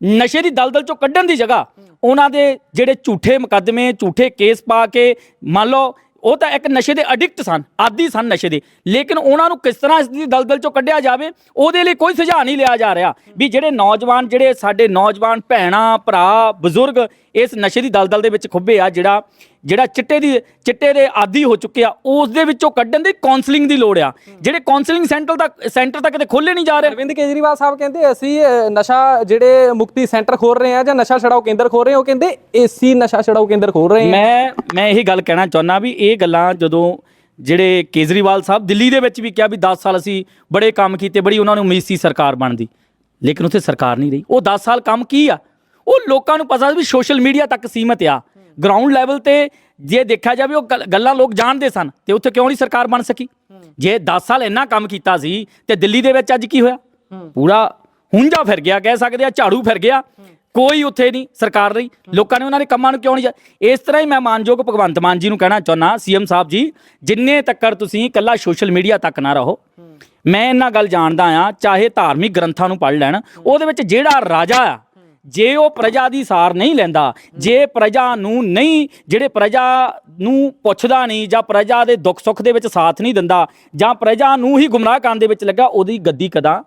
ਨਸ਼ੇ ਦੀ ਦਲਦਲ ਚੋਂ ਕੱਢਣ ਦੀ ਜਗ੍ਹਾ ਉਹਨਾਂ ਦੇ ਜਿਹੜੇ ਝੂਠੇ ਮੁਕੱਦਮੇ, ਝੂਠੇ ਕੇਸ ਪਾ ਕੇ ਮੰਨ ਲਓ ਉਹ ਤਾਂ ਇੱਕ ਨਸ਼ੇ ਦੇ ਐਡਿਕਟ ਸਨ, ਆਦੀ ਸਨ ਨਸ਼ੇ ਦੇ। ਲੇਕਿਨ ਉਹਨਾਂ ਨੂੰ ਕਿਸ ਤਰ੍ਹਾਂ ਇਸ ਦੀ ਦਲਦਲ ਚੋਂ ਕੱਢਿਆ ਜਾਵੇ, ਉਹਦੇ ਲਈ ਕੋਈ ਸੁਝਾਅ ਨਹੀਂ ਲਿਆ ਜਾ ਰਿਹਾ ਵੀ ਜਿਹੜੇ ਨੌਜਵਾਨ, ਜਿਹੜੇ ਸਾਡੇ ਨੌਜਵਾਨ ਭੈਣਾਂ, ਭਰਾ, ਬਜ਼ੁਰਗ ਇਸ ਨਸ਼ੇ ਦੀ ਦਲਦਲ ਦੇ ਵਿੱਚ ਖੁੱਬੇ ਆ, ਜਿਹੜਾ ਜਿਹੜਾ ਚਿੱਟੇ ਦੀ ਚਿੱਟੇ ਦੇ ਆਦੀ ਹੋ ਚੁੱਕੇ ਆ ਉਸ ਦੇ ਵਿੱਚੋਂ ਕੱਢਣ ਦੀ ਕਾਉਂਸਲਿੰਗ ਦੀ ਲੋੜ ਆ। ਜਿਹੜੇ ਕਾਉਂਸਲਿੰਗ ਸੈਂਟਰ ਤੱਕ ਸੈਂਟਰ ਤੱਕ ਕਿਤੇ ਖੋਲੇ ਨਹੀਂ ਜਾ ਰਹੇ। ਅਰਵਿੰਦ ਕੇਜਰੀਵਾਲ ਸਾਹਿਬ ਕਹਿੰਦੇ ਅਸੀਂ ਨਸ਼ਾ ਜਿਹੜੇ ਮੁਕਤੀ ਸੈਂਟਰ ਖੋਲ ਰਹੇ ਆ ਜਾਂ ਨਸ਼ਾ ਛਡਾਓ ਕੇਂਦਰ ਖੋਲ ਰਹੇ ਹਾਂ ਉਹ ਕਹਿੰਦੇ ਏਸੀ ਨਸ਼ਾ ਛਡਾਓ ਕੇਂਦਰ ਖੋਲ ਰਹੇ ਆ। ਮੈਂ ਮੈਂ ਇਹ ਗੱਲ ਕਹਿਣਾ ਚਾਹੁੰਦਾ ਵੀ ਇਹ ਗੱਲਾਂ ਜਦੋਂ ਜਿਹੜੇ ਕੇਜਰੀਵਾਲ ਸਾਹਿਬ ਦਿੱਲੀ ਦੇ ਵਿੱਚ ਵੀ ਕਿਹਾ ਵੀ 10 ਸਾਲ ਅਸੀਂ ਬੜੇ ਕੰਮ ਕੀਤੇ ਬੜੀ ਉਹਨਾਂ ਨੂੰ ਉਮੀਦ ਸੀ ਸਰਕਾਰ ਬਣਦੀ। ਲੇਕਿਨ ਉੱਥੇ ਸਰਕਾਰ ਨਹੀਂ ਰਹੀ। ਉਹ 10 ਸਾਲ ਕੰਮ ਕੀ ਆ? ਉਹ ਲੋਕਾਂ ਨੂੰ ਪਤਾ ਵੀ ਸੋਸ਼ਲ ਮੀਡੀਆ ਤੱਕ ਸੀਮਤ ਆ। ਗਰਾਊਂਡ ਲੈਵਲ ਤੇ ਜੇ ਦੇਖਿਆ ਜਾਵੇ ਉਹ ਗੱਲ- ਗੱਲਾਂ ਲੋਕ ਜਾਣਦੇ ਸਨ, ਤੇ ਉੱਥੇ ਕਿਉਂ ਨਹੀਂ ਸਰਕਾਰ ਬਣ ਸਕੀ? ਜੇ 10 ਸਾਲ ਇੰਨਾ ਕੰਮ ਕੀਤਾ ਸੀ, ਤੇ ਦਿੱਲੀ ਦੇ ਵਿੱਚ ਅੱਜ ਕੀ ਹੋਇਆ? ਪੂਰਾ ਹੁੰਜਾ ਫਿਰ ਗਿਆ, ਕਹਿ ਸਕਦੇ ਆ, ਝਾੜੂ ਫਿਰ ਗਿਆ। ਕੋਈ ਉੱਥੇ ਨਹੀਂ, ਸਰਕਾਰ ਰਹੀ। ਲੋਕਾਂ ਨੇ ਉਹਨਾਂ ਦੇ ਕੰਮਾਂ ਨੂੰ ਕਿਉਂ ਨਹੀਂ ਜਾ- ਇਸ ਤਰ੍ਹਾਂ ਹੀ ਮੈਂ ਮਾਨਯੋਗ ਭਗਵੰਤ ਮਾਨ ਜੀ ਨੂੰ ਕਹਿਣਾ ਚਾਹੁੰਦਾ, ਸੀਐਮ ਸਾਹਿਬ ਜੀ, ਜਿੰਨੇ ਤੱਕਰ ਤੁਸੀਂ ਇਕੱਲਾ ਸੋਸ਼ਲ ਮੀਡੀਆ ਤੱਕ ਨਾ ਰਹੋ। ਮੈਂ ਇਹਨਾਂ ਗੱਲ ਜਾਣਦਾ ਆ, ਚਾਹੇ ਧਾਰਮਿਕ ਗ੍ਰੰਥਾਂ ਨੂੰ ਪੜ੍ਹ ਲੈਣ, ਉਹਦੇ ਵਿੱਚ ਜਿਹੜਾ ਰਾਜਾ ਆ ਜੇ ਉਹ ਪ੍ਰਜਾ ਦੀ ਸਾਰ ਨਹੀਂ ਲੈਂਦਾ ਜੇ ਪ੍ਰਜਾ ਨੂੰ ਨਹੀਂ ਜਿਹੜੇ ਪ੍ਰਜਾ ਨੂੰ ਪੁੱਛਦਾ ਨਹੀਂ ਜਾਂ ਪ੍ਰਜਾ ਦੇ ਦੁੱਖ ਸੁੱਖ ਦੇ ਵਿੱਚ ਸਾਥ ਨਹੀਂ ਦਿੰਦਾ ਜਾਂ ਪ੍ਰਜਾ ਨੂੰ ਹੀ ਗੁੰਮਰਾਹ ਕਰਨ ਦੇ ਵਿੱਚ ਲੱਗਾ ਉਹਦੀ ਗੱਦੀ ਕਦਾ?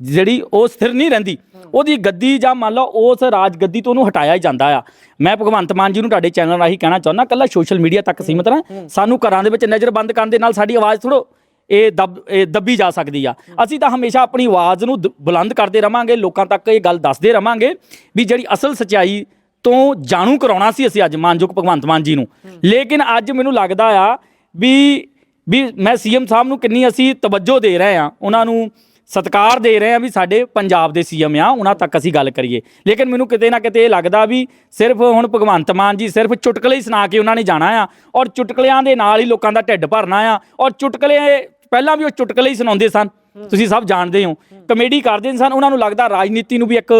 ਜਿਹੜੀ ਉਹ ਸਥਿਰ ਨਹੀਂ ਰਹਿੰਦੀ ਉਹਦੀ ਗੱਦੀ ਜਾਂ ਮੰਨ ਲਓ ਉਸ ਰਾਜ ਗੱਦੀ ਤੋਂ ਉਹਨੂੰ ਹਟਾਇਆ ਹੀ ਜਾਂਦਾ ਆ। ਮੈਂ ਭਗਵੰਤ ਮਾਨ ਜੀ ਨੂੰ ਤੁਹਾਡੇ ਚੈਨਲ ਰਾਹੀਂ ਕਹਿਣਾ ਚਾਹੁੰਦਾ ਕੱਲਾ ਸੋਸ਼ਲ ਮੀਡੀਆ ਤੱਕ ਸੀਮਤ ਨਾ ਸਾਨੂੰ ਘਰਾਂ ਦੇ ਵਿੱਚ ਨਜ਼ਰ ਬੰਦ ਕਰਨ ਦੇ ਨਾਲ ਸਾਡੀ ਆਵਾਜ਼ ਥੋੜੋ ਇਹ ਦਬ ਇਹ ਦੱਬੀ ਜਾ ਸਕਦੀ ਆ। ਅਸੀਂ ਤਾਂ ਹਮੇਸ਼ਾ ਆਪਣੀ ਆਵਾਜ਼ ਨੂੰ ਦ- ਬੁਲੰਦ ਕਰਦੇ ਰਵਾਂਗੇ, ਲੋਕਾਂ ਤੱਕ ਇਹ ਗੱਲ ਦੱਸਦੇ ਰਵਾਂਗੇ ਵੀ ਜਿਹੜੀ ਅਸਲ ਸਚਾਈ ਤੋਂ ਜਾਣੂ ਕਰਾਉਣਾ ਸੀ ਅਸੀਂ ਅੱਜ, ਮਾਨਯੋਗ ਭਗਵੰਤ ਮਾਨ ਜੀ ਨੂੰ। ਲੇਕਿਨ ਅੱਜ ਮੈਨੂੰ ਲੱਗਦਾ ਆ ਵੀ ਵੀ ਮੈਂ ਸੀਐਮ ਸਾਹਿਬ ਨੂੰ ਕਿੰਨੀ ਅਸੀਂ ਤਵੱਜੋ ਦੇ ਰਹੇ ਆ, ਉਹਨਾਂ ਨੂੰ ਸਤਿਕਾਰ ਦੇ ਰਹੇ ਆ ਵੀ ਸਾਡੇ ਪੰਜਾਬ ਦੇ ਸੀਐਮ ਆ, ਉਹਨਾਂ ਤੱਕ ਅਸੀਂ ਗੱਲ ਕਰੀਏ। ਲੇਕਿਨ ਮੈਨੂੰ ਕਿਤੇ ਨਾ ਕਿਤੇ ਇਹ ਲੱਗਦਾ ਵੀ ਸਿਰਫ ਹੁਣ ਭਗਵੰਤ ਮਾਨ ਜੀ ਸਿਰਫ ਚੁਟਕਲੇ ਹੀ ਸੁਣਾ ਕੇ ਉਹਨਾਂ ਨੇ ਜਾਣਾ ਆ, ਔਰ ਚੁਟਕਲਿਆਂ ਦੇ ਨਾਲ ਹੀ ਲੋਕਾਂ ਦਾ ਢਿੱਡ ਭਰਨਾ ਆ, ਔਰ ਚੁਟਕਲੇ ਪਹਿਲਾਂ ਵੀ ਉਹ ਚੁਟਕਲੇ ਹੀ ਸੁਣਾਉਂਦੇ ਸਨ। ਤੁਸੀਂ ਸਭ ਜਾਣਦੇ ਹੋ। ਕਮੇਡੀ ਕਰਦੇ ਸਨ। ਉਹਨਾਂ ਨੂੰ ਲੱਗਦਾ ਰਾਜਨੀਤੀ ਨੂੰ ਵੀ ਇੱਕ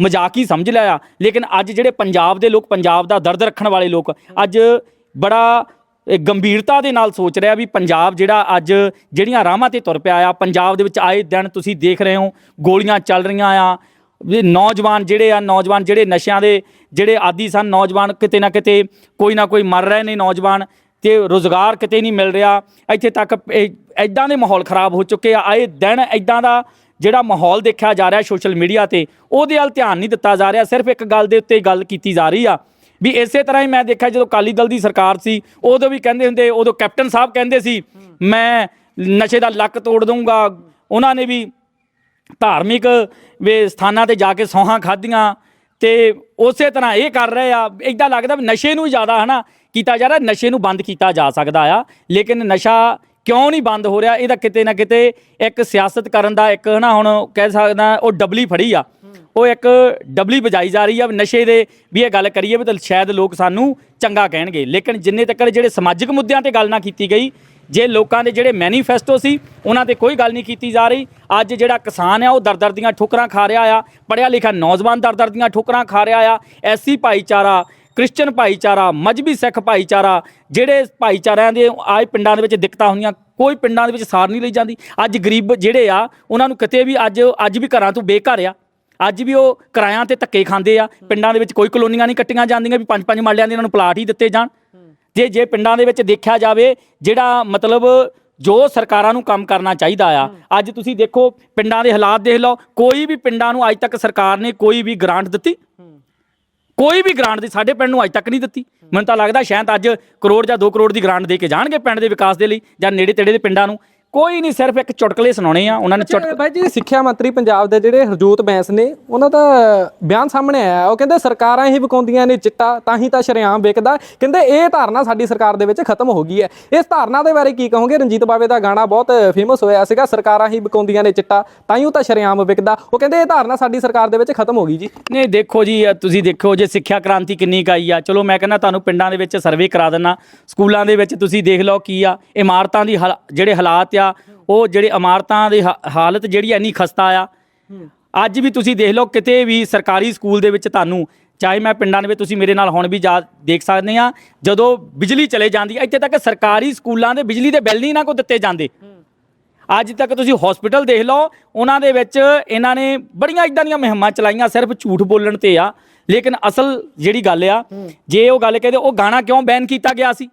ਮਜ਼ਾਕ ਹੀ ਸਮਝ ਲਿਆ। ਲੇਕਿਨ ਅੱਜ ਜਿਹੜੇ ਪੰਜਾਬ ਦੇ ਲੋਕ, ਪੰਜਾਬ ਦਾ ਦਰਦ ਰੱਖਣ ਵਾਲੇ ਲੋਕ, ਅੱਜ ਬੜਾ ਗੰਭੀਰਤਾ ਦੇ ਨਾਲ ਸੋਚ ਰਿਹਾ ਵੀ ਪੰਜਾਬ ਜਿਹੜਾ ਅੱਜ ਜਿਹੜੀਆਂ ਰਾਹਾਂ ਤੇ ਤੁਰ ਪਿਆ ਆ, ਪੰਜਾਬ ਦੇ ਵਿੱਚ ਆਏ ਦਿਨ ਤੁਸੀਂ ਦੇਖ ਰਹੇ ਹੋ, ਗੋਲੀਆਂ ਚੱਲ ਰਹੀਆਂ ਆ। ਵੀ ਨੌਜਵਾਨ ਜਿਹੜੇ ਆ, ਨੌਜਵਾਨ ਜਿਹੜੇ ਨਸ਼ਿਆਂ ਦੇ ਜਿਹੜੇ ਆਦੀ ਸਨ, ਨੌਜਵਾਨ ਕਿਤੇ ਨਾ ਕਿਤੇ ਕੋਈ ਨਾ ਕੋਈ ਮਰ ਰਹੇ ਨੇ ਨੌਜਵਾਨ। ਤੇ ਰੋਜ਼ਗਾਰ ਕਿਤੇ ਨਹੀਂ ਮਿਲ ਰਿਹਾ, ਇੱਥੇ ਤੱਕ ਐਦਾਂ ਦੇ ਮਾਹੌਲ ਖਰਾਬ ਹੋ ਚੁੱਕੇ ਆ, ਆਏ ਦਿਨ ਐਦਾਂ ਦਾ ਜਿਹੜਾ ਮਾਹੌਲ ਦੇਖਿਆ ਜਾ ਰਿਹਾ ਸੋਸ਼ਲ ਮੀਡੀਆ ਤੇ, ਉਹਦੇ ਵੱਲ ਧਿਆਨ ਨਹੀਂ ਦਿੱਤਾ ਜਾ ਰਿਹਾ, ਸਿਰਫ ਇੱਕ ਗੱਲ ਦੇ ਉੱਤੇ ਗੱਲ ਕੀਤੀ ਜਾ ਰਹੀ ਆ, ਵੀ ਇਸੇ ਤਰ੍ਹਾਂ ਹੀ ਮੈਂ ਦੇਖਿਆ ਜਦੋਂ ਕਾਲੀ ਦਲ ਦੀ ਸਰਕਾਰ ਸੀ, ਉਦੋਂ ਵੀ ਕਹਿੰਦੇ ਹੁੰਦੇ, ਉਦੋਂ ਕੈਪਟਨ ਸਾਹਿਬ ਕਹਿੰਦੇ ਸੀ, ਮੈਂ ਨਸ਼ੇ ਦਾ ਲੱਕ ਤੋੜ ਦਊਂਗਾ, ਉਹਨਾਂ ਨੇ ਵੀ ਧਾਰਮਿਕ ਵੇ ਸਥਾਨਾਂ ਤੇ ਜਾ ਕੇ ਸੌਹਾਂ ਖਾਧੀਆਂ ਤੇ ਉਸੇ ਤਰ੍ਹਾਂ ਇਹ ਕਰ ਰਹੇ ਆ ਇਦਾਂ ਲੱਗਦਾ ਵੀ ਨਸ਼ੇ ਨੂੰ ਜ਼ਿਆਦਾ ਹਨਾ ਕੀਤਾ ਜਾ ਰਿਹਾ, ਨਸ਼ੇ ਨੂੰ ਬੰਦ ਕੀਤਾ ਜਾ ਸਕਦਾ ਆ। ਲੇਕਿਨ ਨਸ਼ਾ ਕਿਉਂ ਨਹੀਂ ਬੰਦ ਹੋ ਰਿਹਾ? ਇਹਦਾ ਕਿਤੇ ਨਾ ਕਿਤੇ ਇੱਕ ਸਿਆਸਤ ਕਰਨ ਦਾ ਇੱਕ ਹਨਾ, ਹੁਣ ਕਹਿ ਸਕਦਾ, ਉਹ ਡਬਲੀ ਫੜੀ ਆ। ਉਹ ਇੱਕ ਡਬਲੀ ਵਜਾਈ ਜਾ ਰਹੀ ਆ ਵੀ ਨਸ਼ੇ ਦੇ ਵੀ ਇਹ ਗੱਲ ਕਰੀਏ ਵੀ ਤਾਂ ਸ਼ਾਇਦ ਲੋਕ ਸਾਨੂੰ ਚੰਗਾ ਕਹਿਣਗੇ। ਲੇਕਿਨ ਜਿੰਨੇ ਤੱਕ ਜਿਹੜੇ ਸਮਾਜਿਕ ਮੁੱਦਿਆਂ ਤੇ ਗੱਲ ਨਾ ਕੀਤੀ ਗਈ ਜੇ ਲੋਕਾਂ ਦੇ ਜਿਹੜੇ ਮੈਨੀਫੈਸਟੋ ਸੀ, ਉਹਨਾਂ ਤੇ ਕੋਈ ਗੱਲ ਨਹੀਂ ਕੀਤੀ ਜਾ ਰਹੀ। ਅੱਜ ਜਿਹੜਾ ਕਿਸਾਨ ਆ, ਉਹ ਦਰ-ਦਰ ਦੀਆਂ ਠੋਕਰਾਂ ਖਾ ਰਿਹਾ ਆ। ਪੜਿਆ ਲਿਖਿਆ ਨੌਜਵਾਨ ਦਰ-ਦਰ ਦੀਆਂ ਠੋਕਰਾਂ ਖਾ ਰਿਹਾ ਆ। ਐਸੀ ਭਾਈਚਾਰਾ ਕ੍ਰਿਸਚੀਅਨ ਭਾਈਚਾਰਾ, ਮਜਬੀ ਸਿੱਖ ਭਾਈਚਾਰਾ, ਜਿਹੜੇ ਭਾਈਚਾਰਿਆਂ ਦੇ ਆਏ ਪਿੰਡਾਂ ਦੇ ਵਿੱਚ ਦਿੱਕਤਾਂ ਹੁੰਦੀਆਂ, ਕੋਈ ਪਿੰਡਾਂ ਦੇ ਵਿੱਚ ਸਾਰ ਨਹੀਂ ਲਈ ਜਾਂਦੀ। ਅੱਜ ਗਰੀਬ ਜਿਹੜੇ ਆ, ਉਹਨਾਂ ਨੂੰ ਕਿਤੇ ਵੀ ਅੱਜ ਅੱਜ ਵੀ ਘਰਾਂ ਤੋਂ ਬੇਘਰ ਆ। ਅੱਜ ਵੀ ਉਹ ਕਿਰਾਇਆਂ ਤੇ ਧੱਕੇ ਖਾਂਦੇ ਆ। ਪਿੰਡਾਂ ਦੇ ਵਿੱਚ ਕੋਈ ਕਲੋਨੀਆਂ ਨਹੀਂ ਕੱਟੀਆਂ ਜਾਂਦੀਆਂ ਵੀ ਪੰਜ ਪੰਜ ਮਾਲਿਆਂ ਦੇ ਇਹਨਾਂ ਨੂੰ ਪਲਾਟ ਹੀ ਦਿੱਤੇ ਜਾਣ। ਜੇ ਜੇ ਪਿੰਡਾਂ ਦੇ ਵਿੱਚ ਦੇਖਿਆ ਜਾਵੇ, ਜਿਹੜਾ ਮਤਲਬ ਜੋ ਸਰਕਾਰਾਂ ਨੂੰ ਕੰਮ ਕਰਨਾ ਚਾਹੀਦਾ ਆ, ਅੱਜ ਤੁਸੀਂ ਦੇਖੋ ਪਿੰਡਾਂ ਦੇ ਹਾਲਾਤ ਦੇਖ ਲਓ, ਕੋਈ ਵੀ ਪਿੰਡਾਂ ਨੂੰ ਅੱਜ ਤੱਕ ਸਰਕਾਰ ਨੇ ਕੋਈ ਵੀ ਗ੍ਰਾਂਟ ਦਿੱਤੀ। ਕੋਈ ਵੀ ਗ੍ਰਾਂਟ ਦੀ ਸਾਡੇ ਪਿੰਡ ਨੂੰ ਅੱਜ ਤੱਕ ਨਹੀਂ ਦਿੱਤੀ। ਮੈਨੂੰ ਤਾਂ ਲੱਗਦਾ ਸ਼ਾਇਦ ਅੱਜ ਕਰੋੜ ਜਾਂ 2 ਕਰੋੜ ਦੀ ਗ੍ਰਾਂਟ ਦੇ ਕੇ ਜਾਣਗੇ ਪਿੰਡ ਦੇ ਵਿਕਾਸ ਦੇ ਲਈ ਜਾਂ ਨੇੜੇ ਤੇੜੇ ਦੇ ਪਿੰਡਾਂ ਨੂੰ। ਕੋਈ ਨਹੀਂ ਸਿਰਫ ਇੱਕ ਚੁਟਕਲੇ ਸੁਣਾਉਣੇ ਆ ਉਹਨਾਂ ਨੇ ਚੁਟਕ ਅੱਛਾ, ਬਾਈ ਜੀ ਸਿੱਖਿਆ ਮੰਤਰੀ ਪੰਜਾਬ ਦੇ ਜਿਹੜੇ ਹਰਜੋਤ ਬੈਂਸ ਨੇ ਉਹਨਾਂ ਦਾ ਬਿਆਨ ਸਾਹਮਣੇ ਆਇਆ। ਉਹ ਕਹਿੰਦੇ ਸਰਕਾਰਾਂ ਹੀ ਵਿਕਾਉਂਦੀਆਂ ਨੇ ਚਿੱਟਾ ਤਾਂ ਹੀ ਤਾਂ ਸ਼ਰੇਆਮ ਵਿਕਦਾ। ਕਹਿੰਦੇ ਇਹ ਧਾਰਨਾ ਸਾਡੀ ਸਰਕਾਰ ਦੇ ਵਿੱਚ ਖਤਮ ਹੋ ਗਈ ਹੈ। ਇਸ ਧਾਰਨਾ ਦੇ ਬਾਰੇ ਕੀ ਕਹੋਗੇ? ਰਣਜੀਤ ਬਾਵੇ ਦਾ ਗਾਣਾ ਬਹੁਤ ਫੇਮਸ ਹੋਇਆ ਸੀਗਾ ਸਰਕਾਰਾਂ ਹੀ ਵਿਕਾਉਂਦੀਆਂ ਨੇ ਚਿੱਟਾ ਤਾਂ ਹੀ ਉਹ ਤਾਂ ਸ਼ਰੇਆਮ ਵਿਕਦਾ। ਉਹ ਕਹਿੰਦੇ ਇਹ ਧਾਰਨਾ ਸਾਡੀ ਸਰਕਾਰ ਦੇ ਵਿੱਚ ਖਤਮ ਹੋ ਗਈ ਜੀ। ਨਹੀਂ ਦੇਖੋ ਜੀ ਤੁਸੀਂ ਦੇਖੋ ਜੇ ਸਿੱਖਿਆ ਕ੍ਰਾਂਤੀ ਕਿੰਨੀ ਕਾਈ ਆ। ਚਲੋ ਮੈਂ ਕਹਿੰਦਾ ਤੁਹਾਨੂੰ ਪਿੰਡਾਂ ਦੇ ਵਿੱਚ ਸਰਵੇ ਕਰਾ ਦਿੰਨਾ ਸਕੂਲਾਂ ਦੇ ਵਿੱਚ ਤੁਸੀਂ ਦੇਖ ਲਓ ਕੀ ਆ ਇਮਾਰਤਾਂ ਦੀ ਜਿਹੜੇ ਹਾਲਾਤ ਆ ਉਹ ਜਿਹੜੇ ਇਮਾਰਤਾਂ ਦੀ ਹਾ- ਹਾਲਤ ਜਿਹੜੀ ਇੰਨੀ ਖਸਤਾ ਆ। ਅੱਜ ਵੀ ਤੁਸੀਂ ਦੇਖ ਲਓ ਕਿਤੇ ਵੀ ਸਰਕਾਰੀ ਸਕੂਲ ਦੇ ਵਿੱਚ ਤੁਹਾਨੂੰ ਚਾਹੇ ਮੈਂ ਪਿੰਡਾਂ ਦੇ ਵਿੱਚ ਤੁਸੀਂ ਮੇਰੇ ਨਾਲ ਹੁਣ ਵੀ ਜਾ ਦੇਖ ਸਕਦੇ ਆ ਜਦੋਂ ਬਿਜਲੀ ਚਲੇ ਜਾਂਦੀ ਆ ਇੱਥੇ ਤੱਕ ਸਰਕਾਰੀ ਸਕੂਲਾਂ ਦੇ ਬਿਜਲੀ ਦੇ ਬਿੱਲ ਨਹੀਂ ਇਹਨਾਂ ਕੋ ਦਿੱਤੇ ਜਾਂਦੇ। ਅੱਜ ਤੱਕ ਤੁਸੀਂ ਹਸਪੀਟਲ ਦੇਖ ਲਓ ਉਹਨਾਂ ਦੇ ਵਿੱਚ ਇਹਨਾਂ ਨੇ ਬੜੀਆਂ ਇਦਾਂ ਦੀਆਂ ਮੁਹਿੰਮਾਂ ਚਲਾਈਆਂ ਸਿਰਫ ਝੂਠ ਬੋਲਣ ਤੇ ਆ। ਲੇਕਿਨ ਅਸਲ ਜਿਹੜੀ ਗੱਲ ਆ ਜੇ ਉਹ ਗੱਲ ਕਹਿੰਦੇ ਉਹ ਗਾਣਾ ਕਿਉਂ ਬੈਨ ਕੀਤਾ ਗਿਆ ਸੀ?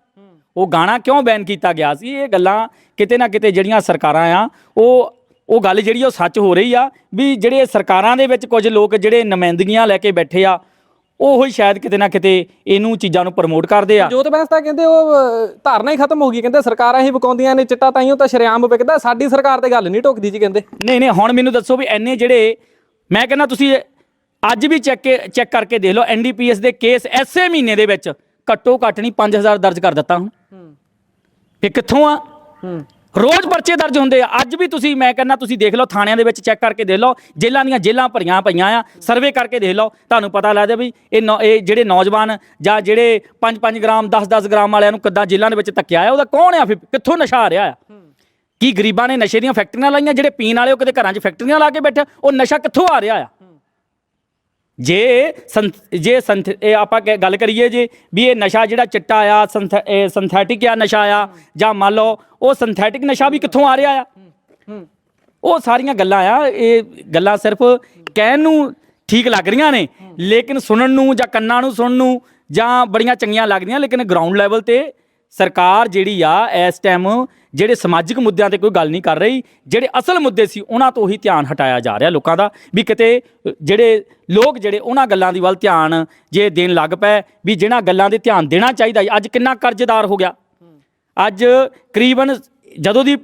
ਉਹ ਗਾਣਾ ਕਿਉਂ ਬੈਨ ਕੀਤਾ ਗਿਆ ਸੀ? ਇਹ ਗੱਲਾਂ ਕਿਤੇ ਨਾ ਕਿਤੇ ਜਿਹੜੀਆਂ ਸਰਕਾਰਾਂ ਆ ਉਹ ਉਹ ਗੱਲ ਜਿਹੜੀ ਉਹ ਸੱਚ ਹੋ ਰਹੀ ਆ ਵੀ ਜਿਹੜੇ ਸਰਕਾਰਾਂ ਦੇ ਵਿੱਚ ਕੁਝ ਲੋਕ ਜਿਹੜੇ ਨੁਮਾਇੰਦਗੀਆਂ ਲੈ ਕੇ ਬੈਠੇ ਆ ਉਹ ਹੀ ਸ਼ਾਇਦ ਕਿਤੇ ਨਾ ਕਿਤੇ ਇਹਨੂੰ ਚੀਜ਼ਾਂ ਨੂੰ ਪ੍ਰਮੋਟ ਕਰਦੇ ਆ। ਜੋਤ ਬੈਂਸ ਤਾਂ ਕਹਿੰਦੇ ਉਹ ਧਾਰਨਾ ਹੀ ਖਤਮ ਹੋ ਗਈ। ਕਹਿੰਦੇ ਸਰਕਾਰਾਂ ਹੀ ਵਿਕਾਉਂਦੀਆਂ ਨੇ ਚਿੱਟਾ ਤਾਂ ਹੀ ਉਹ ਤਾਂ ਸ਼ਰੇਆਮ ਵਿਕਦਾ। ਸਾਡੀ ਸਰਕਾਰ ਤੇ ਗੱਲ ਨਹੀਂ ਟੋਕਦੀ ਜੀ ਕਹਿੰਦੇ। ਨਹੀਂ ਨਹੀਂ ਹੁਣ ਮੈਨੂੰ ਦੱਸੋ ਵੀ ਐਨੇ ਜਿਹੜੇ ਮੈਂ ਕਹਿੰਦਾ ਤੁਸੀਂ ਅੱਜ ਵੀ ਚੈੱਕ ਚੈੱਕ ਕਰਕੇ ਦੇਖ ਲਓ ਐਨਡੀਪੀਐਸ ਦੇ ਕੇਸ ਐਸੇ ਮਹੀਨੇ ਦੇ ਵਿੱਚ ਘੱਟੋ ਘੱਟ ਨਹੀਂ 5000 ਦਰਜ ਕਰ ਦਿੱਤਾ ਹੁਣ। ਇਹ ਕਿੱਥੋਂ ਆ? ਰੋਜ਼ ਪਰਚੇ ਦਰਜ ਹੁੰਦੇ ਆ। ਅੱਜ ਵੀ ਤੁਸੀਂ ਮੈਂ ਕਹਿੰਦਾ ਤੁਸੀਂ ਦੇਖ ਲਓ ਥਾਣਿਆਂ ਦੇ ਵਿੱਚ ਚੈੱਕ ਕਰਕੇ ਦੇਖ ਲਓ। ਜੇਲ੍ਹਾਂ ਦੀਆਂ ਜੇਲ੍ਹਾਂ ਭਰੀਆਂ ਪਈਆਂ ਆ। ਸਰਵੇ ਕਰਕੇ ਦੇਖ ਲਓ। ਤੁਹਾਨੂੰ ਪਤਾ ਲੱਗਦਾ ਵੀ ਇਹ ਇਹ ਜਿਹੜੇ ਨੌਜਵਾਨ ਜਾਂ ਜਿਹੜੇ 5-5 ਗ੍ਰਾਮ 10-10 ਗ੍ਰਾਮ ਵਾਲਿਆਂ ਨੂੰ ਕਿੱਦਾਂ ਜੇਲ੍ਹਾਂ ਦੇ ਵਿੱਚ ਧੱਕਿਆ ਆ ਉਹਦਾ ਕੌਣ ਆ ਫਿਰ? ਕਿੱਥੋਂ ਨਸ਼ਾ ਆ ਰਿਹਾ ਆ? ਕੀ ਗਰੀਬਾਂ ਨੇ ਨਸ਼ੇ ਦੀਆਂ ਫੈਕਟਰੀਆਂ ਲਾਈਆਂ? ਜਿਹੜੇ ਪੀਣ ਵਾਲੇ ਉਹ ਕਿਤੇ ਘਰਾਂ 'ਚ ਫੈਕਟਰੀਆਂ ਲਾ ਕੇ ਬੈਠੇ ਉਹ ਨਸ਼ਾ ਕਿੱਥੋਂ ਆ ਰਿਹਾ ਆ? ਜੇ ਸੰਥ- ਜੇ ਸੰਥ ਇਹ ਆਪਾਂ ਕਹਿ- ਗੱਲ ਕਰੀਏ ਜੇ ਵੀ ਇਹ ਨਸ਼ਾ ਜਿਹੜਾ ਚਿੱਟਾ ਆ, ਸੰਥ- ਇਹ ਸਿੰਥੈਟਿਕ ਆ ਨਸ਼ਾ ਆ, ਜਾਂ ਮੰਨ ਲਓ ਉਹ ਸਿੰਥੈਟਿਕ ਨਸ਼ਾ ਵੀ ਕਿੱਥੋਂ ਆ ਰਿਹਾ ਆ? ਉਹ ਸਾਰੀਆਂ ਗੱਲਾਂ ਆ, ਇਹ ਗੱਲਾਂ ਸਿਰਫ ਕਹਿਣ ਨੂੰ ਠੀਕ ਲੱਗ ਰਹੀਆਂ ਨੇ, ਲੇਕਿਨ ਸੁਣਨ ਨੂੰ ਜਾਂ ਕੰਨਾਂ ਨੂੰ ਸੁਣਨ ਨੂੰ ਜਾਂ ਬੜੀਆਂ ਚੰਗੀਆਂ ਲੱਗਦੀਆਂ, ਲੇਕਿਨ ਗਰਾਊਂਡ ਲੈਵਲ ਤੇ ਸਰਕਾਰ ਜਿਹੜੀ ਆ ਇਸ ਟਾਈਮ ਜਿਹੜੇ ਸਮਾਜਿਕ ਮੁੱਦਿਆਂ ਤੇ ਕੋਈ ਗੱਲ ਨਹੀਂ ਕਰ ਰਹੀ ਜਿਹੜੇ ਅਸਲ ਮੁੱਦੇ ਸੀ ਉਹਨਾਂ ਤੋਂ ਹੀ ਧਿਆਨ ਹਟਾਇਆ ਜਾ ਰਿਹਾ ਲੋਕਾਂ ਦਾ ਵੀ ਕਿਤੇ ਜਿਹੜੇ ਲੋਕ ਜਿਹੜੇ ਉਹਨਾਂ ਗੱਲਾਂ ਦੀ ਵੱਲ ਧਿਆਨ ਜੇ ਦੇਣ ਲੱਗ ਪਏ ਵੀ ਜਿਹਨਾਂ ਗੱਲਾਂ ਦੇ ਧਿਆਨ ਦੇਣਾ ਚਾਹੀਦਾ। ਅੱਜ ਕਿੰਨਾ ਕਰਜ਼ਦਾਰ ਹੋ ਗਿਆ। ਅੱਜ ਕਰੀਬਨ ਜਦੋਂ ਦੀ